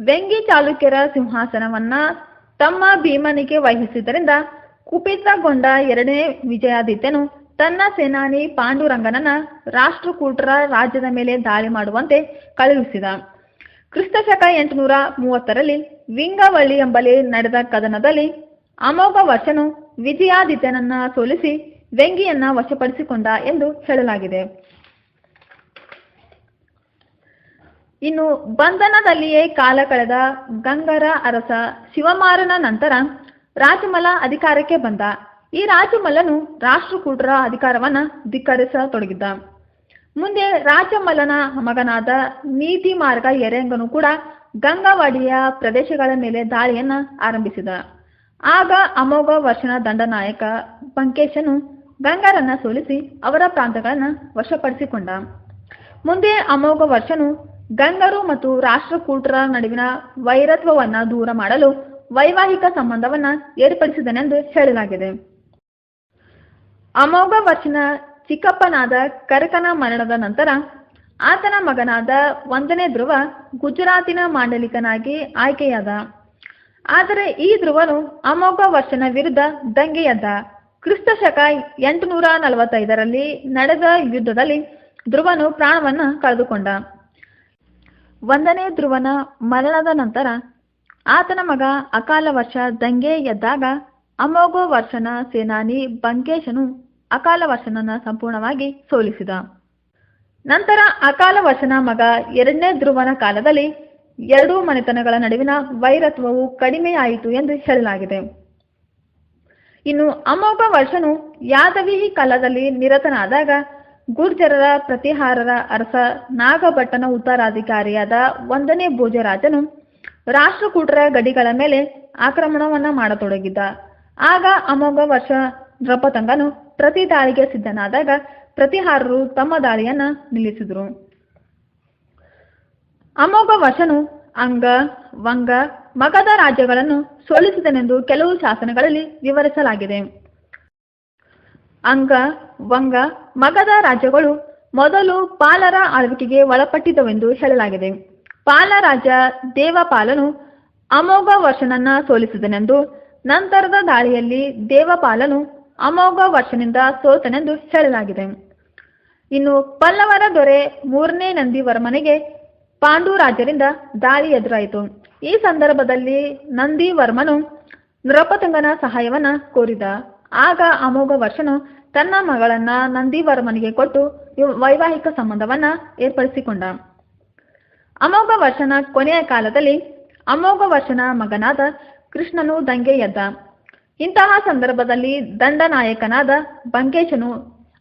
ವೆಂಗಿ ಚಾಲುಕ್ಯರ ಸಿಂಹಾಸನವನ್ನ ತಮ್ಮ ಭೀಮನಿಗೆ ವಹಿಸಿದ್ದರಿಂದ ಕುಪಿತಗೊಂಡ ಎರಡನೇ ವಿಜಯಾದಿತ್ಯನು ತನ್ನ ಸೇನಾನಿ ಪಾಂಡುರಂಗನನ್ನ ರಾಷ್ಟ್ರಕೂಟರ ರಾಜ್ಯದ ಮೇಲೆ ದಾಳಿ ಮಾಡುವಂತೆ ಕಳುಹಿಸಿದ. ಕ್ರಿಸ್ತಶಕ ಎಂಟುನೂರ ಮೂವತ್ತರಲ್ಲಿ ವಿಂಗವಳ್ಳಿ ಎಂಬಲ್ಲಿ ನಡೆದ ಕದನದಲ್ಲಿ ಅಮೋಘ ವಚನು ವಿಜಯಾದಿತ್ಯನನ್ನ ಸೋಲಿಸಿ ವೆಂಗಿಯನ್ನ ವಶಪಡಿಸಿಕೊಂಡ ಎಂದು ಹೇಳಲಾಗಿದೆ. ಇನ್ನು ಬಂಧನದಲ್ಲಿಯೇ ಕಾಲ ಕಳೆದ ಗಂಗರ ಅರಸ ಶಿವಮಾರನ ನಂತರ ರಾಜಮಲ ಅಧಿಕಾರಕ್ಕೆ ಬಂದ. ಈ ರಾಜಮಲ್ಲನು ರಾಷ್ಟ್ರಕೂಟರ ಅಧಿಕಾರವನ್ನ ಧಿಕ್ಕರಿಸತೊಡಗಿದ್ದ. ಮುಂದೆ ರಾಜಮಲ್ಲನ ಮಗನಾದ ನೀತಿ ಮಾರ್ಗ ಎರೆಂಗನು ಕೂಡ ಗಂಗಾವಾಡಿಯ ಪ್ರದೇಶಗಳ ಮೇಲೆ ದಾಳಿಯನ್ನ ಆರಂಭಿಸಿದ. ಆಗ ಅಮೋಘ ವರ್ಷನ ದಂಡನಾಯಕ ಪಂಕೇಶನು ಗಂಗರನ್ನ ಸೋಲಿಸಿ ಅವರ ಪ್ರಾಂತಗಳನ್ನ ವಶಪಡಿಸಿಕೊಂಡ. ಮುಂದೆ ಅಮೋಘ ವರ್ಷನು ಗಂಗರು ಮತ್ತು ರಾಷ್ಟ್ರಕೂಟರ ನಡುವಿನ ವೈರತ್ವವನ್ನ ದೂರ ಮಾಡಲು ವೈವಾಹಿಕ ಸಂಬಂಧವನ್ನ ಏರ್ಪಡಿಸಿದನೆಂದು ಹೇಳಲಾಗಿದೆ. ಅಮೋಘ ವಚನ ಚಿಕ್ಕಪ್ಪನಾದ ಕರಕನ ಮರಣದ ನಂತರ ಆತನ ಮಗನಾದ ಒಂದನೇ ಧ್ರುವ ಗುಜರಾತಿನ ಮಾಂಡಲಿಕನಾಗಿ ಆಯ್ಕೆಯಾದ. ಆದರೆ ಈ ಧ್ರುವನು ಅಮೋಘ ವರ್ಷನ ವಿರುದ್ಧ ದಂಗೆಯದ್ದ. ಕ್ರಿಸ್ತ ಶಕ ಎಂಟುನೂರ ನಲವತ್ತೈದರಲ್ಲಿ ನಡೆದ ಯುದ್ಧದಲ್ಲಿ ಧ್ರುವನು ಪ್ರಾಣವನ್ನು ಕಳೆದುಕೊಂಡ. ಒಂದನೇ ಧ್ರುವನ ಮರಣದ ನಂತರ ಆತನ ಮಗ ಅಕಾಲ ವರ್ಷ ದಂಗೆ ಎದ್ದಾಗ ಅಮೋಘ ವರ್ಷನ ಸೇನಾನಿ ಬಂಕೇಶನು ಅಕಾಲ ವರ್ಷನನ್ನ ಸಂಪೂರ್ಣವಾಗಿ ಸೋಲಿಸಿದ. ನಂತರ ಅಕಾಲ ವಶನ ಮಗ ಎರಡನೇ ಧ್ರುವನ ಕಾಲದಲ್ಲಿ ಎರಡೂ ಮನೆತನಗಳ ನಡುವಿನ ವೈರತ್ವವು ಕಡಿಮೆಯಾಯಿತು ಎಂದು ಹೇಳಲಾಗಿದೆ. ಇನ್ನು ಅಮೋಘ ವರ್ಷನು ಯಾದವಿ ಕಾಲದಲ್ಲಿ ನಿರತನಾದಾಗ ಗುರ್ಜರರ ಪ್ರತಿಹಾರರ ಅರಸ ನಾಗಭಟ್ಟನ ಉತ್ತರಾಧಿಕಾರಿಯಾದ ಒಂದನೇ ಭೋಜರಾಜನು ರಾಷ್ಟ್ರಕೂಟರ ಗಡಿಗಳ ಮೇಲೆ ಆಕ್ರಮಣವನ್ನ ಮಾಡತೊಡಗಿದ್ದ. ಆಗ ಅಮೋಘ ವರ್ಷ ನೃಪತಂಗನು ಪ್ರತಿ ದಾಳಿಗೆ ಸಿದ್ಧನಾದಾಗ ಪ್ರತಿಹಾರರು ತಮ್ಮ ದಾಳಿಯನ್ನ ನಿಲ್ಲಿಸಿದರು. ಅಮೋಘ ವಶನು ಅಂಗ, ವಂಗ ಮಗಧ ರಾಜ್ಯಗಳನ್ನು ಸೋಲಿಸಿದನೆಂದು ಕೆಲವು ಶಾಸನಗಳಲ್ಲಿ ವಿವರಿಸಲಾಗಿದೆ. ಅಂಗ, ವಂಗ ಮಗಧ ರಾಜ್ಯಗಳು ಮೊದಲು ಪಾಲರ ಆಳ್ವಿಕೆಗೆ ಒಳಪಟ್ಟಿದ್ದವೆಂದು ಹೇಳಲಾಗಿದೆ. ಪಾಲ ರಾಜ ದೇವಪಾಲನು ಅಮೋಘ ವರ್ಷನನ್ನ ಸೋಲಿಸಿದನೆಂದು ನಂತರದ ದಾಳಿಯಲ್ಲಿ ದೇವಪಾಲನು ಅಮೋಘ ವರ್ಷನಿಂದ ಸೋತನೆಂದು ಹೇಳಲಾಗಿದೆ. ಇನ್ನು ಪಲ್ಲವರ ದೊರೆ ಮೂರನೇ ನಂದಿವರ್ಮನಿಗೆ ಪಾಂಡು ರಾಜ್ಯದಿಂದ ದಾಳಿ ಎದುರಾಯಿತು. ಈ ಸಂದರ್ಭದಲ್ಲಿ ನಂದಿವರ್ಮನು ನೃಪತುಂಗನ ಸಹಾಯವನ್ನ ಕೋರಿದ. ಆಗ ಅಮೋಘ ವರ್ಷನು ತನ್ನ ಮಗಳನ್ನ ನಂದಿವರ್ಮನಿಗೆ ಕೊಟ್ಟು ವೈವಾಹಿಕ ಸಂಬಂಧವನ್ನ ಏರ್ಪಡಿಸಿಕೊಂಡ. ಅಮೋಘ ವರ್ಷನ ಕೊನೆಯ ಕಾಲದಲ್ಲಿ ಅಮೋಘ ವರ್ಷನ ಮಗನಾದ ಕೃಷ್ಣನು ದಂಗೆ ಎದ್ದ. ಇಂತಹ ಸಂದರ್ಭದಲ್ಲಿ ದಂಡನಾಯಕನಾದ ಬಂಕೇಶನು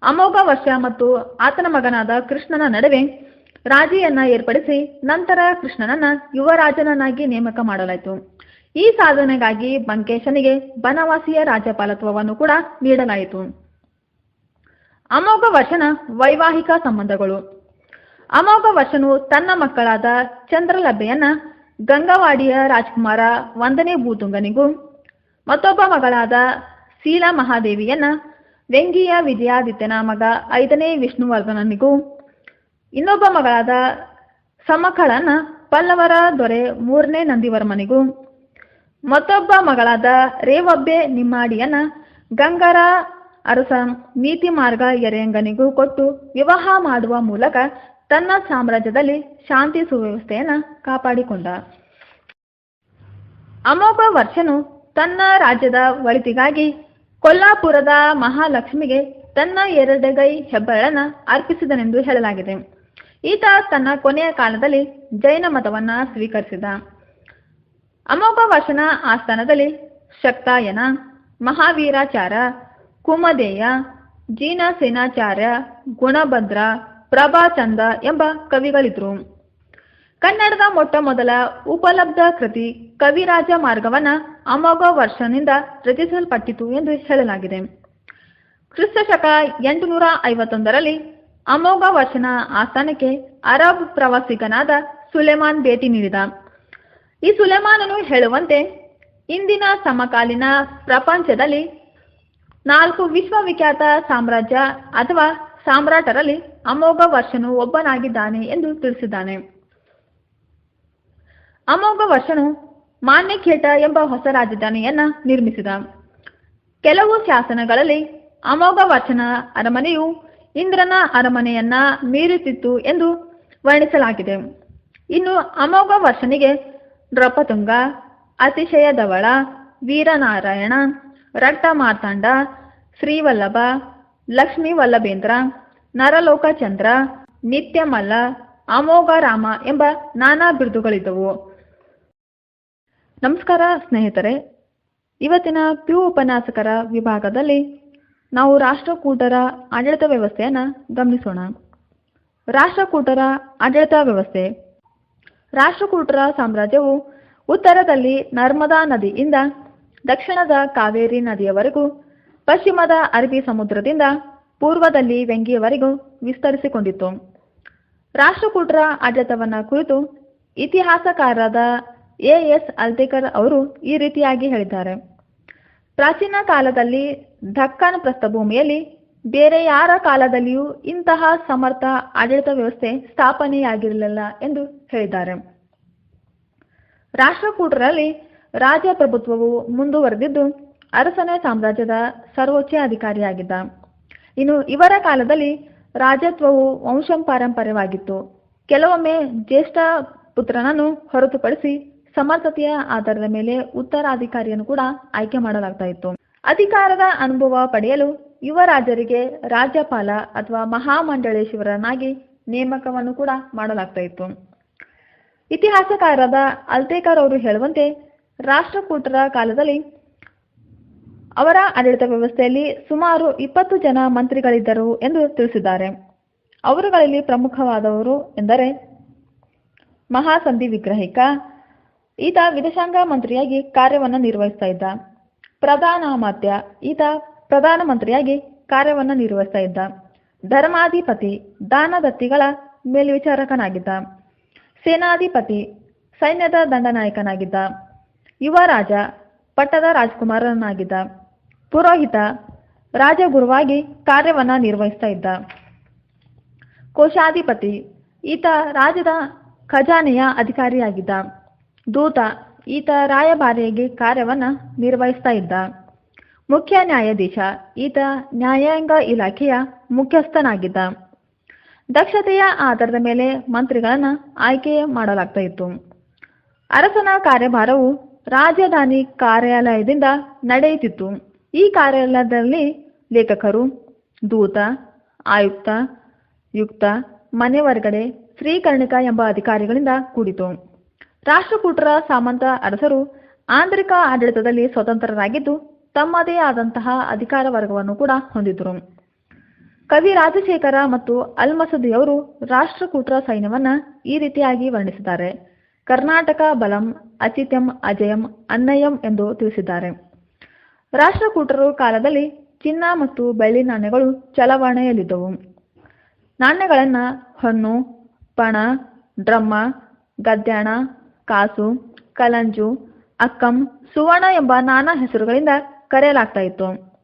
ಅಮೋಘ ವರ್ಷ ಮತ್ತು ಆತನ ಮಗನಾದ ಕೃಷ್ಣನ ನಡುವೆ ರಾಜಿಯನ್ನ ಏರ್ಪಡಿಸಿ ನಂತರ ಕೃಷ್ಣನನ್ನ ಯುವರಾಜನನ್ನಾಗಿ ನೇಮಕ ಮಾಡಲಾಯಿತು. ಈ ಸಾಧನೆಗಾಗಿ ಬಂಕೇಶನಿಗೆ ಬನವಾಸಿಯ ರಾಜ್ಯಪಾಲತ್ವವನ್ನು ಕೂಡ ನೀಡಲಾಯಿತು. ಅಮೋಘ ವರ್ಷನ ವೈವಾಹಿಕ ಸಂಬಂಧಗಳು. ಅಮೋಘ ವರ್ಷನು ತನ್ನ ಮಕ್ಕಳಾದ ಚಂದ್ರಲಭೆಯನ್ನ ಗಂಗವಾಡಿಯ ರಾಜ್ಕುಮಾರ ಒಂದನೇ ಭೂತುಂಗನಿಗೂ ಮತ್ತೊಬ್ಬ ಮಗಳಾದ ಶೀಲಾ ಮಹಾದೇವಿಯನ್ನ ವೆಂಗಿಯ ವಿಜಯಾದಿತ್ಯನ ಮಗ ಐದನೇ ವಿಷ್ಣುವರ್ಧನನಿಗೂ, ಇನ್ನೊಬ್ಬ ಮಗಳಾದ ಸಮಕಳನ ಪಲ್ಲವರ ದೊರೆ ಮೂರನೇ ನಂದಿವರ್ಮನಿಗೂ, ಮತ್ತೊಬ್ಬ ಮಗಳಾದ ರೇವಬ್ಬೆ ನಿಮ್ಮಾಡಿಯನ್ನ ಗಂಗರ ಅರಸ ನೀತಿ ಮಾರ್ಗ ಎರೆಯಂಗನಿಗೂ ಕೊಟ್ಟು ವಿವಾಹ ಮಾಡುವ ಮೂಲಕ ತನ್ನ ಸಾಮ್ರಾಜ್ಯದಲ್ಲಿ ಶಾಂತಿ ಸುವ್ಯವಸ್ಥೆಯನ್ನ ಕಾಪಾಡಿಕೊಂಡ. ಅಮೋಘ ವರ್ಷನು ತನ್ನ ರಾಜ್ಯದ ಒಳಿತಿಗಾಗಿ ಕೊಲ್ಲಾಪುರದ ಮಹಾಲಕ್ಷ್ಮಿಗೆ ತನ್ನ ಎರಡಗೈ ಹೆಬ್ಬೆರಳನ್ನ ಅರ್ಪಿಸಿದನೆಂದು ಹೇಳಲಾಗಿದೆ. ಈತ ತನ್ನ ಕೊನೆಯ ಕಾಲದಲ್ಲಿ ಜೈನ ಮತವನ್ನ ಸ್ವೀಕರಿಸಿದ. ಅಮೋಘ ವಶನ ಆಸ್ಥಾನದಲ್ಲಿ ಶಕ್ತಾಯನ, ಮಹಾವೀರಾಚಾರ, ಕುಮದೇಯ, ಜೀನಸೇನಾಚಾರ್ಯ, ಗುಣಭದ್ರ ಪ್ರಭಾಚಂದ ಎಂಬ ಕವಿಗಳಿದ್ರು. ಕನ್ನಡದ ಮೊಟ್ಟ ಮೊದಲ ಉಪಲಬ್ಧ ಕೃತಿ ಕವಿರಾಜ ಮಾರ್ಗವನ್ನ ಅಮೋಘ ವರ್ಷನಿಂದ ರಚಿಸಲ್ಪಟ್ಟಿತು ಎಂದು ಹೇಳಲಾಗಿದೆ. ಕ್ರಿಸ್ತ ಶಕ ಎಂಟುನೂರ ಐವತ್ತೊಂದರಲ್ಲಿ ಅಮೋಘ ವರ್ಷನ ಆಸ್ಥಾನಕ್ಕೆ ಅರಬ್ ಪ್ರವಾಸಿಗನಾದ ಸುಲೆಮಾನ್ ಭೇಟಿ ನೀಡಿದ. ಈ ಸುಲೆಮಾನನು ಹೇಳುವಂತೆ, ಇಂದಿನ ಸಮಕಾಲೀನ ಪ್ರಪಂಚದಲ್ಲಿ ನಾಲ್ಕು ವಿಶ್ವವಿಖ್ಯಾತ ಸಾಮ್ರಾಜ್ಯ ಅಥವಾ ಸಾಮ್ರಾಟರಲ್ಲಿ ಅಮೋಘ ವರ್ಷನು ಒಬ್ಬನಾಗಿದ್ದಾನೆ ಎಂದು ತಿಳಿಸಿದ್ದಾನೆ. ಅಮೋಘ ವರ್ಷನು ಮಾನ್ಯಖೇಟ ಎಂಬ ಹೊಸ ರಾಜಧಾನಿಯನ್ನ ನಿರ್ಮಿಸಿದ. ಕೆಲವು ಶಾಸನಗಳಲ್ಲಿ ಅಮೋಘ ವರ್ಷನ ಅರಮನೆಯು ಇಂದ್ರನ ಅರಮನೆಯನ್ನ ಮೀರುತ್ತಿತ್ತು ಎಂದು ವರ್ಣಿಸಲಾಗಿದೆ. ಇನ್ನು ಅಮೋಘ ವರ್ಷನಿಗೆ ನೃಪತುಂಗ ಅತಿಶಯ ಧವಳ, ವೀರನಾರಾಯಣ ರಟ್ಟ ಮಾರ್ತಾಂಡ, ಶ್ರೀವಲ್ಲಭ, ಲಕ್ಷ್ಮೀ ವಲ್ಲಭೇಂದ್ರ, ನರಲೋಕಚಂದ್ರ, ನಿತ್ಯಮಲ್ಲ, ಅಮೋಘ ರಾಮ ಎಂಬ ನಾನಾ ಬಿರುದುಗಳಿದ್ದವು. ನಮಸ್ಕಾರ ಸ್ನೇಹಿತರೆ. ಇವತ್ತಿನ ಪ್ಯೂ ಉಪನ್ಯಾಸಕರ ವಿಭಾಗದಲ್ಲಿ ನಾವು ರಾಷ್ಟ್ರಕೂಟರ ಆಡಳಿತ ವ್ಯವಸ್ಥೆಯನ್ನು ಗಮನಿಸೋಣ. ರಾಷ್ಟ್ರಕೂಟರ ಆಡಳಿತ ವ್ಯವಸ್ಥೆ. ರಾಷ್ಟ್ರಕೂಟರ ಸಾಮ್ರಾಜ್ಯವು ಉತ್ತರದಲ್ಲಿ ನರ್ಮದಾ ನದಿಯಿಂದ ದಕ್ಷಿಣದ ಕಾವೇರಿ ನದಿಯವರೆಗೂ, ಪಶ್ಚಿಮದ ಅರಬಿ ಸಮುದ್ರದಿಂದ ಪೂರ್ವದಲ್ಲಿ ವೆಂಗಿಯವರೆಗೂ ವಿಸ್ತರಿಸಿಕೊಂಡಿತ್ತು. ರಾಷ್ಟ್ರಕೂಟರ ಆಡಳಿತವನ್ನ ಕುರಿತು ಇತಿಹಾಸಕಾರರಾದ ಎ ಎಸ್ ಅಲ್ತೇಕರ್ ಅವರು ಈ ರೀತಿಯಾಗಿ ಹೇಳಿದ್ದಾರೆ. ಪ್ರಾಚೀನ ಕಾಲದಲ್ಲಿ ದಕ್ಕನ್ ಪ್ರಸ್ಥಭೂಮಿಯಲ್ಲಿ ಬೇರೆ ಯಾರ ಕಾಲದಲ್ಲಿಯೂ ಇಂತಹ ಸಮರ್ಥ ಆಡಳಿತ ವ್ಯವಸ್ಥೆ ಸ್ಥಾಪನೆಯಾಗಿರಲಿಲ್ಲ ಎಂದು ಹೇಳಿದ್ದಾರೆ. ರಾಷ್ಟ್ರಕೂಟರಲ್ಲಿ ರಾಜಪ್ರಭುತ್ವವು ಮುಂದುವರೆದಿದ್ದು ಅರಸನೇ ಸಾಮ್ರಾಜ್ಯದ ಸರ್ವೋಚ್ಚ ಅಧಿಕಾರಿಯಾಗಿದ್ದ. ಇನ್ನು ಇವರ ಕಾಲದಲ್ಲಿ ರಾಜತ್ವವು ವಂಶಪಾರಂಪರ್ಯವಾಗಿತ್ತು ಕೆಲವೊಮ್ಮೆ ಜ್ಯೇಷ್ಠ ಪುತ್ರನನ್ನು ಹೊರತುಪಡಿಸಿ ಸಮರ್ಥತೆಯ ಆಧಾರದ ಮೇಲೆ ಉತ್ತರಾಧಿಕಾರಿಯನ್ನು ಕೂಡ ಆಯ್ಕೆ ಮಾಡಲಾಗ್ತಾ ಇತ್ತು. ಅಧಿಕಾರದ ಅನುಭವ ಪಡೆಯಲು ಯುವರಾಜರಿಗೆ ರಾಜ್ಯಪಾಲ ಅಥವಾ ಮಹಾಮಂಡಳೇಶ್ವರನಾಗಿ ನೇಮಕವನ್ನು ಕೂಡ ಮಾಡಲಾಗ್ತಾ ಇತ್ತು. ಇತಿಹಾಸಕಾರರಾದ ಅಲ್ತೇಕರ್ ಅವರು ಹೇಳುವಂತೆ ರಾಷ್ಟ್ರಕೂಟರ ಕಾಲದಲ್ಲಿ ಅವರ ಆಡಳಿತ ವ್ಯವಸ್ಥೆಯಲ್ಲಿ ಸುಮಾರು ಇಪ್ಪತ್ತು ಜನ ಮಂತ್ರಿಗಳಿದ್ದರು ಎಂದು ತಿಳಿಸಿದ್ದಾರೆ. ಅವರುಗಳಲ್ಲಿ ಪ್ರಮುಖವಾದವರು ಎಂದರೆ ಮಹಾಸಂಧಿ ವಿಗ್ರಹಿಕ ಈತ ವಿದೇಶಾಂಗ ಮಂತ್ರಿಯಾಗಿ ಕಾರ್ಯವನ್ನು ನಿರ್ವಹಿಸ್ತಾ ಇದ್ದ. ಪ್ರಧಾನಮಾತ್ಯ ಈತ ಪ್ರಧಾನಮಂತ್ರಿಯಾಗಿ ಕಾರ್ಯವನ್ನು ನಿರ್ವಹಿಸ್ತಾ ಇದ್ದ. ಧರ್ಮಾಧಿಪತಿ ದಾನದತ್ತಿಗಳ ಮೇಲ್ವಿಚಾರಕನಾಗಿದ್ದ ಸೇನಾಧಿಪತಿ, ಸೈನ್ಯದ ದಂಡನಾಯಕನಾಗಿದ್ದ. ಯುವರಾಜ ಪಟ್ಟದ ರಾಜಕುಮಾರನಾಗಿದ್ದ. ಪುರೋಹಿತ, ರಾಜಗುರುವಾಗಿ ಕಾರ್ಯವನ್ನ ನಿರ್ವಹಿಸ್ತಾ ಇದ್ದ. ಕೋಶಾಧಿಪತಿ, ಈತ ರಾಜ್ಯದ ಖಜಾನೆಯ ಅಧಿಕಾರಿಯಾಗಿದ್ದ. ದೂತ ಈತ ರಾಯಭಾರಿಯಾಗಿ ಕಾರ್ಯವನ್ನು ನಿರ್ವಹಿಸ್ತಾ ಇದ್ದ. ಮುಖ್ಯ ನ್ಯಾಯಾಧೀಶ ಈತ ನ್ಯಾಯಾಂಗ ಇಲಾಖೆಯ ಮುಖ್ಯಸ್ಥನಾಗಿದ್ದ. ದಕ್ಷತೆಯ ಆಧಾರದ ಮೇಲೆ ಮಂತ್ರಿಗಳನ್ನು ಆಯ್ಕೆ ಮಾಡಲಾಗ್ತಾ ಇತ್ತು. ಅರಸನ ಕಾರ್ಯಭಾರವು ರಾಜಧಾನಿ ಕಾರ್ಯಾಲಯದಿಂದ ನಡೆಯುತ್ತಿತ್ತು. ಈ ಕಾರ್ಯಾಲಯದಲ್ಲಿ ಲೇಖಕರು, ದೂತ, ಆಯುಕ್ತ, ಯುಕ್ತ, ಮನೆ ಹೊರಗಡೆ ಶ್ರೀಕರ್ಣಿಕ ಎಂಬ ಅಧಿಕಾರಿಗಳಿಂದ ಕೂಡಿತು. ರಾಷ್ಟ್ರಕೂಟರ ಸಾಮಂತ ಅರಸರು ಆಂತರಿಕ ಆಡಳಿತದಲ್ಲಿ ಸ್ವತಂತ್ರರಾಗಿದ್ದು ತಮ್ಮದೇ ಆದಂತಹ ಅಧಿಕಾರ ವರ್ಗವನ್ನು ಕೂಡ ಹೊಂದಿದ್ದರು. ಕವಿ ರಾಜಶೇಖರ ಮತ್ತು ಅಲ್ಮಸದಿಯವರು ರಾಷ್ಟ್ರಕೂಟರ ಸೈನ್ಯವನ್ನ ಈ ರೀತಿಯಾಗಿ ವರ್ಣಿಸಿದ್ದಾರೆ. ಕರ್ನಾಟಕ ಬಲಂ, ಅಚಿತ್ಯಂ, ಅಜಯಂ ಅನ್ನಯಂ ಎಂದು ತಿಳಿಸಿದ್ದಾರೆ. ರಾಷ್ಟ್ರಕೂಟರು ಕಾಲದಲ್ಲಿ ಚಿನ್ನ ಮತ್ತು ಬೆಳ್ಳಿ ನಾಣ್ಯಗಳು ಚಲಾವಣೆಯಲ್ಲಿದ್ದವು. ನಾಣ್ಯಗಳನ್ನ ಹೊನ್ನು ಪಣ, ಡ್ರಮ್ಮ, ಗದ್ಯಾಣ ಕಾಸು, ಕಲಂಜು, ಅಕ್ಕಂ, ಸುವರ್ಣ ಎಂಬ ನಾನಾ ಹೆಸರುಗಳಿಂದ ಕರೆಯಲಾಗ್ತಾ ಇತ್ತು.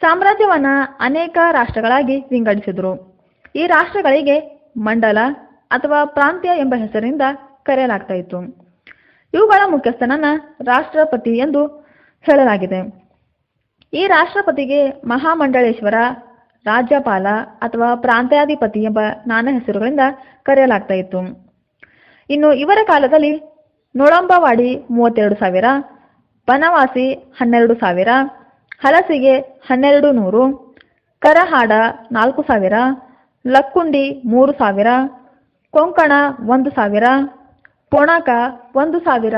ಸಾಮ್ರಾಜ್ಯವನ್ನ ಅನೇಕ ರಾಷ್ಟ್ರಗಳಾಗಿ ವಿಂಗಡಿಸಿದರು. ಈ ರಾಷ್ಟ್ರಗಳಿಗೆ ಮಂಡಲ ಅಥವಾ ಪ್ರಾಂತ್ಯ ಎಂಬ ಹೆಸರಿನಿಂದ ಕರೆಯಲಾಗ್ತಾ ಇತ್ತು. ಇವುಗಳ ಮುಖ್ಯಸ್ಥನನ್ನ ರಾಷ್ಟ್ರಪತಿ ಎಂದು ಹೇಳಲಾಗಿದೆ. ಈ ರಾಷ್ಟ್ರಪತಿಗೆ ಮಹಾಮಂಡಳೇಶ್ವರ ರಾಜ್ಯಪಾಲ ಅಥವಾ ಪ್ರಾಂತ್ಯಾಧಿಪತಿ ಎಂಬ ನಾನಾ ಹೆಸರುಗಳಿಂದ ಕರೆಯಲಾಗ್ತಾ ಇತ್ತು. ಇನ್ನು ಇವರ ಕಾಲದಲ್ಲಿ ನೊಳಂಬವಾಡಿ ಮೂವತ್ತೆರಡು ಸಾವಿರ, ಬನವಾಸಿ ಹನ್ನೆರಡು ಸಾವಿರ, ಹಲಸಿಗೆ ಹನ್ನೆರಡು ನೂರು, ಕರಹಾಡ ನಾಲ್ಕು ಸಾವಿರ, ಲಕ್ಕುಂಡಿ ಮೂರು ಸಾವಿರ, ಕೊಂಕಣ ಒಂದು ಸಾವಿರ, ಪೊಣಕ ಒಂದು ಸಾವಿರ,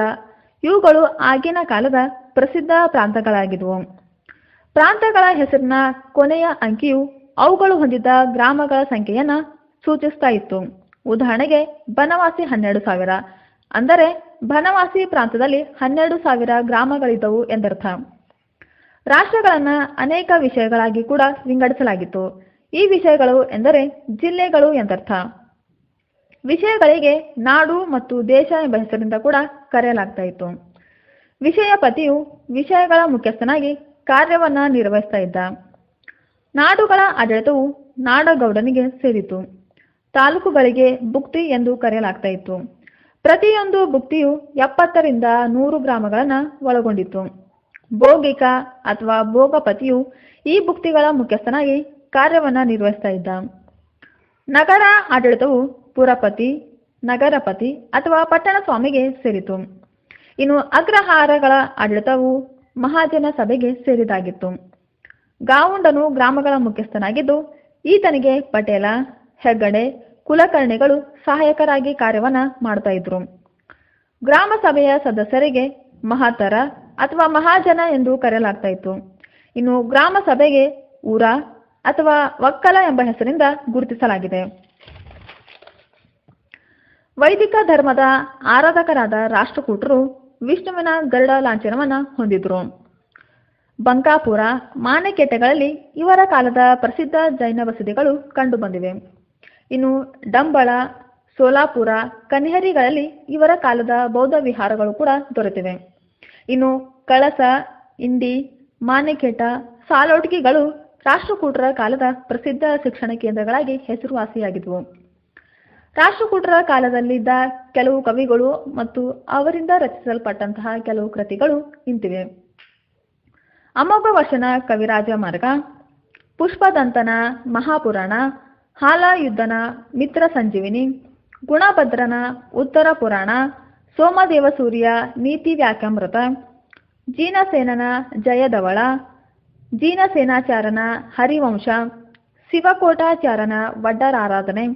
ಇವುಗಳು ಆಗಿನ ಕಾಲದ ಪ್ರಸಿದ್ಧ ಪ್ರಾಂತಗಳಾಗಿದ್ವು. ಪ್ರಾಂತಗಳ ಹೆಸರಿನ ಕೊನೆಯ ಅಂಕಿಯು ಅವುಗಳು ಹೊಂದಿದ್ದ ಗ್ರಾಮಗಳ ಸಂಖ್ಯೆಯನ್ನು ಸೂಚಿಸ್ತಾ ಇತ್ತು. ಉದಾಹರಣೆಗೆ, ಬನವಾಸಿ ಹನ್ನೆರಡು ಸಾವಿರ, ಅಂದರೆ ಬನವಾಸಿ ಪ್ರಾಂತದಲ್ಲಿ ಹನ್ನೆರಡು ಸಾವಿರ ಗ್ರಾಮಗಳಿದ್ದವು ಎಂದರ್ಥ. ರಾಷ್ಟ್ರಗಳನ್ನು ಅನೇಕ ವಿಷಯಗಳಾಗಿ ಕೂಡ ವಿಂಗಡಿಸಲಾಗಿತ್ತು. ಈ ವಿಷಯಗಳು ಎಂದರೆ ಜಿಲ್ಲೆಗಳು ಎಂದರ್ಥ. ವಿಷಯಗಳಿಗೆ ನಾಡು ಮತ್ತು ದೇಶ ಎಂಬ ಹೆಸರಿಂದ ಕೂಡ ಕರೆಯಲಾಗ್ತಾ ಇತ್ತು. ವಿಷಯಪತಿಯು ವಿಷಯಗಳ ಮುಖ್ಯಸ್ಥನಾಗಿ ಕಾರ್ಯವನ್ನ ನಿರ್ವಹಿಸ್ತಾ ಇದ್ದ. ನಾಡುಗಳ ಆಡಳಿತವು ನಾಡಗೌಡನಿಗೆ ಸೇರಿತು ತಾಲೂಕುಗಳಿಗೆ ಬುಕ್ತಿ ಎಂದು ಕರೆಯಲಾಗ್ತಾ ಇತ್ತು. ಪ್ರತಿಯೊಂದು ಬುಕ್ತಿಯು ಎಪ್ಪತ್ತರಿಂದ ನೂರು ಗ್ರಾಮಗಳನ್ನು ಒಳಗೊಂಡಿತ್ತು. ಭೋಗಿಕ ಅಥವಾ ಭೋಗಪತಿಯು ಈ ಬುಕ್ತಿಗಳ ಮುಖ್ಯಸ್ಥನಾಗಿ ಕಾರ್ಯವನ್ನ ನಿರ್ವಹಿಸ್ತಾ ಇದ್ದ. ನಗರ ಆಡಳಿತವು ಪುರಪತಿ, ನಗರಪತಿ ಅಥವಾ ಪಟ್ಟಣ ಸ್ವಾಮಿಗೆ ಸೇರಿತು. ಇನ್ನು ಅಗ್ರಹಾರಗಳ ಆಡಳಿತವು ಮಹಾಜನ ಸಭೆಗೆ ಸೇರಿದಾಗಿತ್ತು. ಗಾವುಂಡನು ಗ್ರಾಮಗಳ ಮುಖ್ಯಸ್ಥನಾಗಿದ್ದು ಈತನಿಗೆ ಪಟೇಲ, ಹೆಗ್ಗಡೆ ಕುಲಕರ್ಣಿಗಳು ಸಹಾಯಕರಾಗಿ ಕಾರ್ಯವನ್ನ ಮಾಡ್ತಾ ಇದ್ರು. ಗ್ರಾಮ ಸಭೆಯ ಸದಸ್ಯರಿಗೆ ಮಹಾತರ ಅಥವಾ ಮಹಾಜನ ಎಂದು ಕರೆಯಲಾಗ್ತಾ ಇತ್ತು. ಇನ್ನು ಗ್ರಾಮ ಸಭೆಗೆ ಊರ ಅಥವಾ ಒಕ್ಕಲ ಎಂಬ ಹೆಸರಿಂದ ಗುರುತಿಸಲಾಗಿದೆ. ವೈದಿಕ ಧರ್ಮದ ಆರಾಧಕರಾದ ರಾಷ್ಟ್ರಕೂಟರು ವಿಷ್ಣುವಿನ ಗರುಡ ಲಾಂಛನವನ್ನ ಹೊಂದಿದ್ರು. ಬಂಕಾಪುರ ಮಾನೆಕೆಟ್ಟೆಗಳಲ್ಲಿ ಇವರ ಕಾಲದ ಪ್ರಸಿದ್ಧ ಜೈನ ಬಸದಿಗಳು ಕಂಡುಬಂದಿವೆ ಇನ್ನು ಡಂಬಳ, ಸೋಲಾಪುರ, ಕನ್ಹರಿಗಳಲ್ಲಿ ಇವರ ಕಾಲದ ಬೌದ್ಧ ವಿಹಾರಗಳು ಕೂಡ ದೊರೆತಿವೆ. ಇನ್ನು ಕಳಸ, ಇಂಡಿ ಮಾನೆಕೇಟ ಸಾಲೋಟಿಕೆಗಳು ರಾಷ್ಟ್ರಕೂಟರ ಕಾಲದ ಪ್ರಸಿದ್ಧ ಶಿಕ್ಷಣ ಕೇಂದ್ರಗಳಾಗಿ ಹೆಸರುವಾಸಿಯಾಗಿದ್ವು. ರಾಷ್ಟ್ರಕೂಟರ ಕಾಲದಲ್ಲಿದ್ದ ಕೆಲವು ಕವಿಗಳು ಮತ್ತು ಅವರಿಂದ ರಚಿಸಲ್ಪಟ್ಟಂತಹ ಕೆಲವು ಕೃತಿಗಳು ಇಂತಿವೆ. ಅಮೋಘ ವಶನ ಕವಿರಾಜ ಮಾರ್ಗ, ಪುಷ್ಪದಂತನ ಮಹಾಪುರಾಣ ಹಾಲ ಯುದ್ಧನ ಮಿತ್ರ ಸಂಜೀವಿನಿ, ಗುಣಭದ್ರನ ಉತ್ತರ ಪುರಾಣ, ಸೋಮದೇವ ಸೂರ್ಯ ನೀತಿ ವ್ಯಾಕ್ಯಾಮೃತ ಜೀನಸೇನನ ಜಯದವಳ ಜೀನಸೇನಾಚಾರನ ಹರಿವಂಶ, ಶಿವಕೋಟಾಚಾರನ ವಡ್ಡರಾರಾಧನೆ,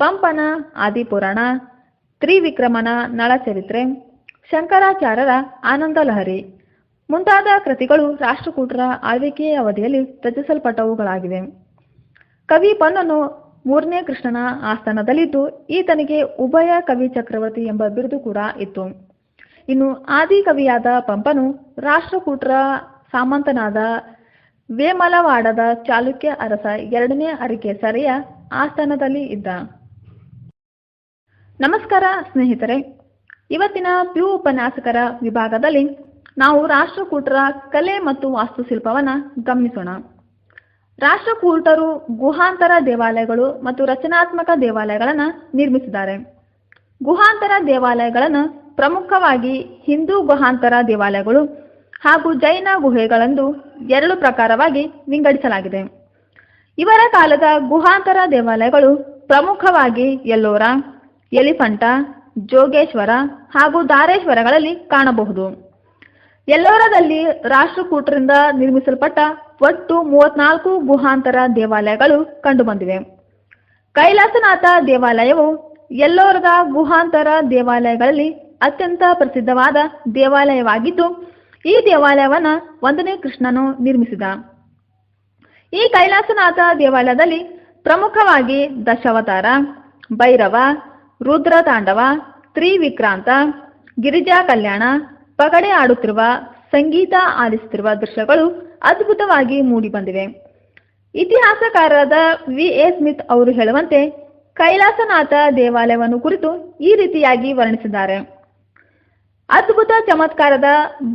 ಪಂಪನ ಆದಿಪುರಾಣ, ತ್ರಿವಿಕ್ರಮನ ನಳಚರಿತ್ರೆ, ಶಂಕರಾಚಾರ್ಯರ ಆನಂದಲಹರಿ ಮುಂತಾದ ಕೃತಿಗಳು ರಾಷ್ಟ್ರಕೂಟರ ಆಳ್ವಿಕೆಯ ಅವಧಿಯಲ್ಲಿ ರಚಿಸಲ್ಪಟ್ಟವುಗಳಾಗಿವೆ. ಕವಿ ಪನ್ನನು ಮೂರನೇ ಕೃಷ್ಣನ ಆಸ್ಥಾನದಲ್ಲಿದ್ದು, ಈತನಿಗೆ ಉಭಯ ಕವಿ ಚಕ್ರವರ್ತಿ ಎಂಬ ಬಿರುದು ಕೂಡ ಇತ್ತು. ಇನ್ನು ಆದಿ ಕವಿಯಾದ ಪಂಪನು ರಾಷ್ಟ್ರಕೂಟರ ಸಾಮಂತನಾದ ವೇಮಲವಾಡದ ಚಾಲುಕ್ಯ ಅರಸ ಎರಡನೇ ಅರಿಕೇಸರಿಯ ಆಸ್ಥಾನದಲ್ಲಿ ಇದ್ದ. ನಮಸ್ಕಾರ ಸ್ನೇಹಿತರೆ, ಇವತ್ತಿನ ಪ್ಯೂ ಉಪನ್ಯಾಸಕರ ವಿಭಾಗದಲ್ಲಿ ನಾವು ರಾಷ್ಟ್ರಕೂಟರ ಕಲೆ ಮತ್ತು ವಾಸ್ತುಶಿಲ್ಪವನ್ನ ಗಮನಿಸೋಣ. ರಾಷ್ಟ್ರಕೂಟರು ಗುಹಾಂತರ ದೇವಾಲಯಗಳು ಮತ್ತು ರಚನಾತ್ಮಕ ದೇವಾಲಯಗಳನ್ನು ನಿರ್ಮಿಸಿದ್ದಾರೆ. ಗುಹಾಂತರ ದೇವಾಲಯಗಳನ್ನು ಪ್ರಮುಖವಾಗಿ ಹಿಂದೂ ಗುಹಾಂತರ ದೇವಾಲಯಗಳು ಹಾಗೂ ಜೈನ ಗುಹೆಗಳೆಂದು ಎರಡು ಪ್ರಕಾರವಾಗಿ ವಿಂಗಡಿಸಲಾಗಿದೆ. ಇವರ ಕಾಲದ ಗುಹಾಂತರ ದೇವಾಲಯಗಳು ಪ್ರಮುಖವಾಗಿ ಯಲ್ಲೋರ ಎಲಿಫಂಟ, ಜೋಗೇಶ್ವರ ಹಾಗೂ ದಾರೇಶ್ವರಗಳಲ್ಲಿ ಕಾಣಬಹುದು. ಎಲ್ಲೋರದಲ್ಲಿ ರಾಷ್ಟ್ರಕೂಟರಿಂದ ನಿರ್ಮಿಸಲ್ಪಟ್ಟ ಒಟ್ಟು ಮೂವತ್ನಾಲ್ಕು ಗುಹಾಂತರ ದೇವಾಲಯಗಳು ಕಂಡುಬಂದಿವೆ. ಕೈಲಾಸನಾಥ ದೇವಾಲಯವು ಎಲ್ಲೋರದ ಗುಹಾಂತರ ದೇವಾಲಯಗಳಲ್ಲಿ ಅತ್ಯಂತ ಪ್ರಸಿದ್ಧವಾದ ದೇವಾಲಯವಾಗಿದ್ದು, ಈ ದೇವಾಲಯವನ್ನ ಒಂದನೇ ಕೃಷ್ಣನು ನಿರ್ಮಿಸಿದ. ಈ ಕೈಲಾಸನಾಥ ದೇವಾಲಯದಲ್ಲಿ ಪ್ರಮುಖವಾಗಿ ದಶಾವತಾರ, ಭೈರವ ರುದ್ರ ತಾಂಡವ ತ್ರಿವಿಕ್ರಾಂತ, ಗಿರಿಜಾ ಕಲ್ಯಾಣ, ಪಗಡೆ ಆಡುತ್ತಿರುವ, ಸಂಗೀತ ಆಲಿಸುತ್ತಿರುವ ದೃಶ್ಯಗಳು ಅದ್ಭುತವಾಗಿ ಮೂಡಿಬಂದಿವೆ ಇತಿಹಾಸಕಾರರಾದ ವಿ. ಎ. ಸ್ಮಿತ್ ಅವರು ಹೇಳುವಂತೆ ಕೈಲಾಸನಾಥ ದೇವಾಲಯವನ್ನು ಕುರಿತು ಈ ರೀತಿಯಾಗಿ ವರ್ಣಿಸಿದ್ದಾರೆ. ಅದ್ಭುತ ಚಮತ್ಕಾರದ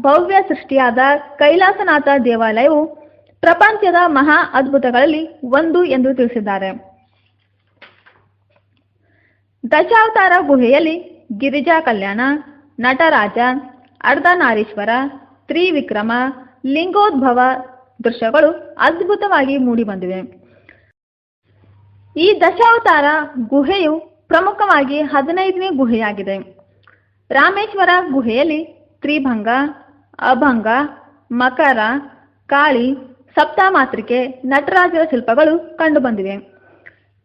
ಭವ್ಯ ಸೃಷ್ಟಿಯಾದ ಕೈಲಾಸನಾಥ ದೇವಾಲಯವು ಪ್ರಪಂಚದ ಮಹಾ ಅದ್ಭುತಗಳಲ್ಲಿ ಒಂದು ಎಂದು ತಿಳಿಸಿದ್ದಾರೆ. ದಶಾವತಾರ ಗುಹೆಯಲ್ಲಿ ಗಿರಿಜಾ ಕಲ್ಯಾಣ, ನಟರಾಜ, ಅರ್ಧನಾರೀಶ್ವರ, ತ್ರಿವಿಕ್ರಮ ಲಿಂಗೋದ್ಭವ ದೃಶ್ಯಗಳು ಅದ್ಭುತವಾಗಿ ಮೂಡಿಬಂದಿವೆ. ಈ ದಶಾವತಾರ ಗುಹೆಯು ಪ್ರಮುಖವಾಗಿ ಹದಿನೈದನೇ ಗುಹೆಯಾಗಿದೆ. ರಾಮೇಶ್ವರ ಗುಹೆಯಲ್ಲಿ ತ್ರಿಭಂಗ, ಅಭಂಗ, ಮಕರ, ಕಾಳಿ, ಸಪ್ತಮಾತ್ರಿಕೆ, ನಟರಾಜರ ಶಿಲ್ಪಗಳು ಕಂಡುಬಂದಿವೆ.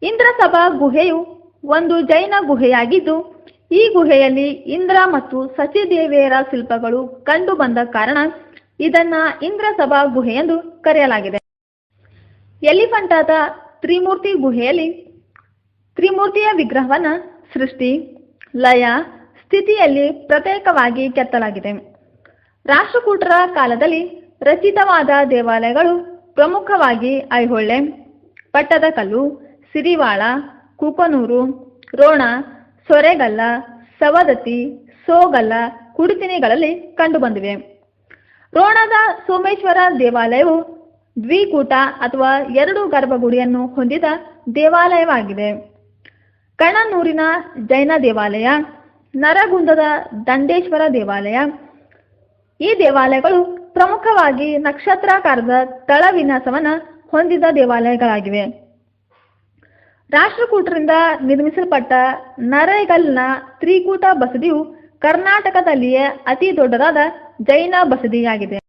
ಇಂದ್ರಸಭಾ ಗುಹೆಯು ಒಂದು ಜೈನ ಗುಹೆಯಾಗಿದ್ದು, ಈ ಗುಹೆಯಲ್ಲಿ ಇಂದ್ರ ಮತ್ತು ಸಚಿದೇವಿಯರ ಶಿಲ್ಪಗಳು ಕಂಡುಬಂದ ಕಾರಣ ಇದನ್ನ ಇಂದ್ರಸಭಾ ಗುಹೆ ಎಂದು ಕರೆಯಲಾಗಿದೆ. ಎಲಿಫಂಟಾದ ತ್ರಿಮೂರ್ತಿ ಗುಹೆಯಲ್ಲಿ ತ್ರಿಮೂರ್ತಿಯ ವಿಗ್ರಹವನ್ನ ಸೃಷ್ಟಿ, ಲಯ, ಸ್ಥಿತಿಯಲ್ಲಿ ಪ್ರತ್ಯೇಕವಾಗಿ ಕೆತ್ತಲಾಗಿದೆ. ರಾಷ್ಟ್ರಕೂಟರ ಕಾಲದಲ್ಲಿ ರಚಿತವಾದ ದೇವಾಲಯಗಳು ಪ್ರಮುಖವಾಗಿ ಐಹೊಳೆ ಪಟ್ಟದಕಲ್ಲು ಸಿರಿವಾಳ, ಕುಕನೂರು, ರೋಣ, ಸೊರೆಗಲ್ಲ, ಸವದತ್ತಿ, ಸೋಗಲ್ಲ, ಕುಡಿತಿನಿಗಳಲ್ಲಿ ಕಂಡುಬಂದಿವೆ. ರೋಣದ ಸೋಮೇಶ್ವರ ದೇವಾಲಯವು ದ್ವಿಕೂಟ ಅಥವಾ ಎರಡು ಗರ್ಭಗುಡಿಯನ್ನು ಹೊಂದಿದ ದೇವಾಲಯವಾಗಿದೆ. ಕಣನೂರಿನ ಜೈನ ದೇವಾಲಯ, ನರಗುಂದದ ದಂಡೇಶ್ವರ ದೇವಾಲಯ. ಈ ದೇವಾಲಯಗಳು ಪ್ರಮುಖವಾಗಿ ನಕ್ಷತ್ರಾಕಾರದ ತಳವಿನ್ಯಾಸವನ್ನು ಹೊಂದಿದ ದೇವಾಲಯಗಳಾಗಿವೆ. ರಾಷ್ಟ್ರಕೂಟರಿಂದ ನಿರ್ಮಿಸಲ್ಪಟ್ಟ ನರೇಗಲ್ನ ತ್ರಿಕೂಟ ಬಸದಿಯು ಕರ್ನಾಟಕದಲ್ಲಿಯೇ ಅತಿ ದೊಡ್ಡದಾದ ಜೈನ ಬಸದಿಯಾಗಿದೆ.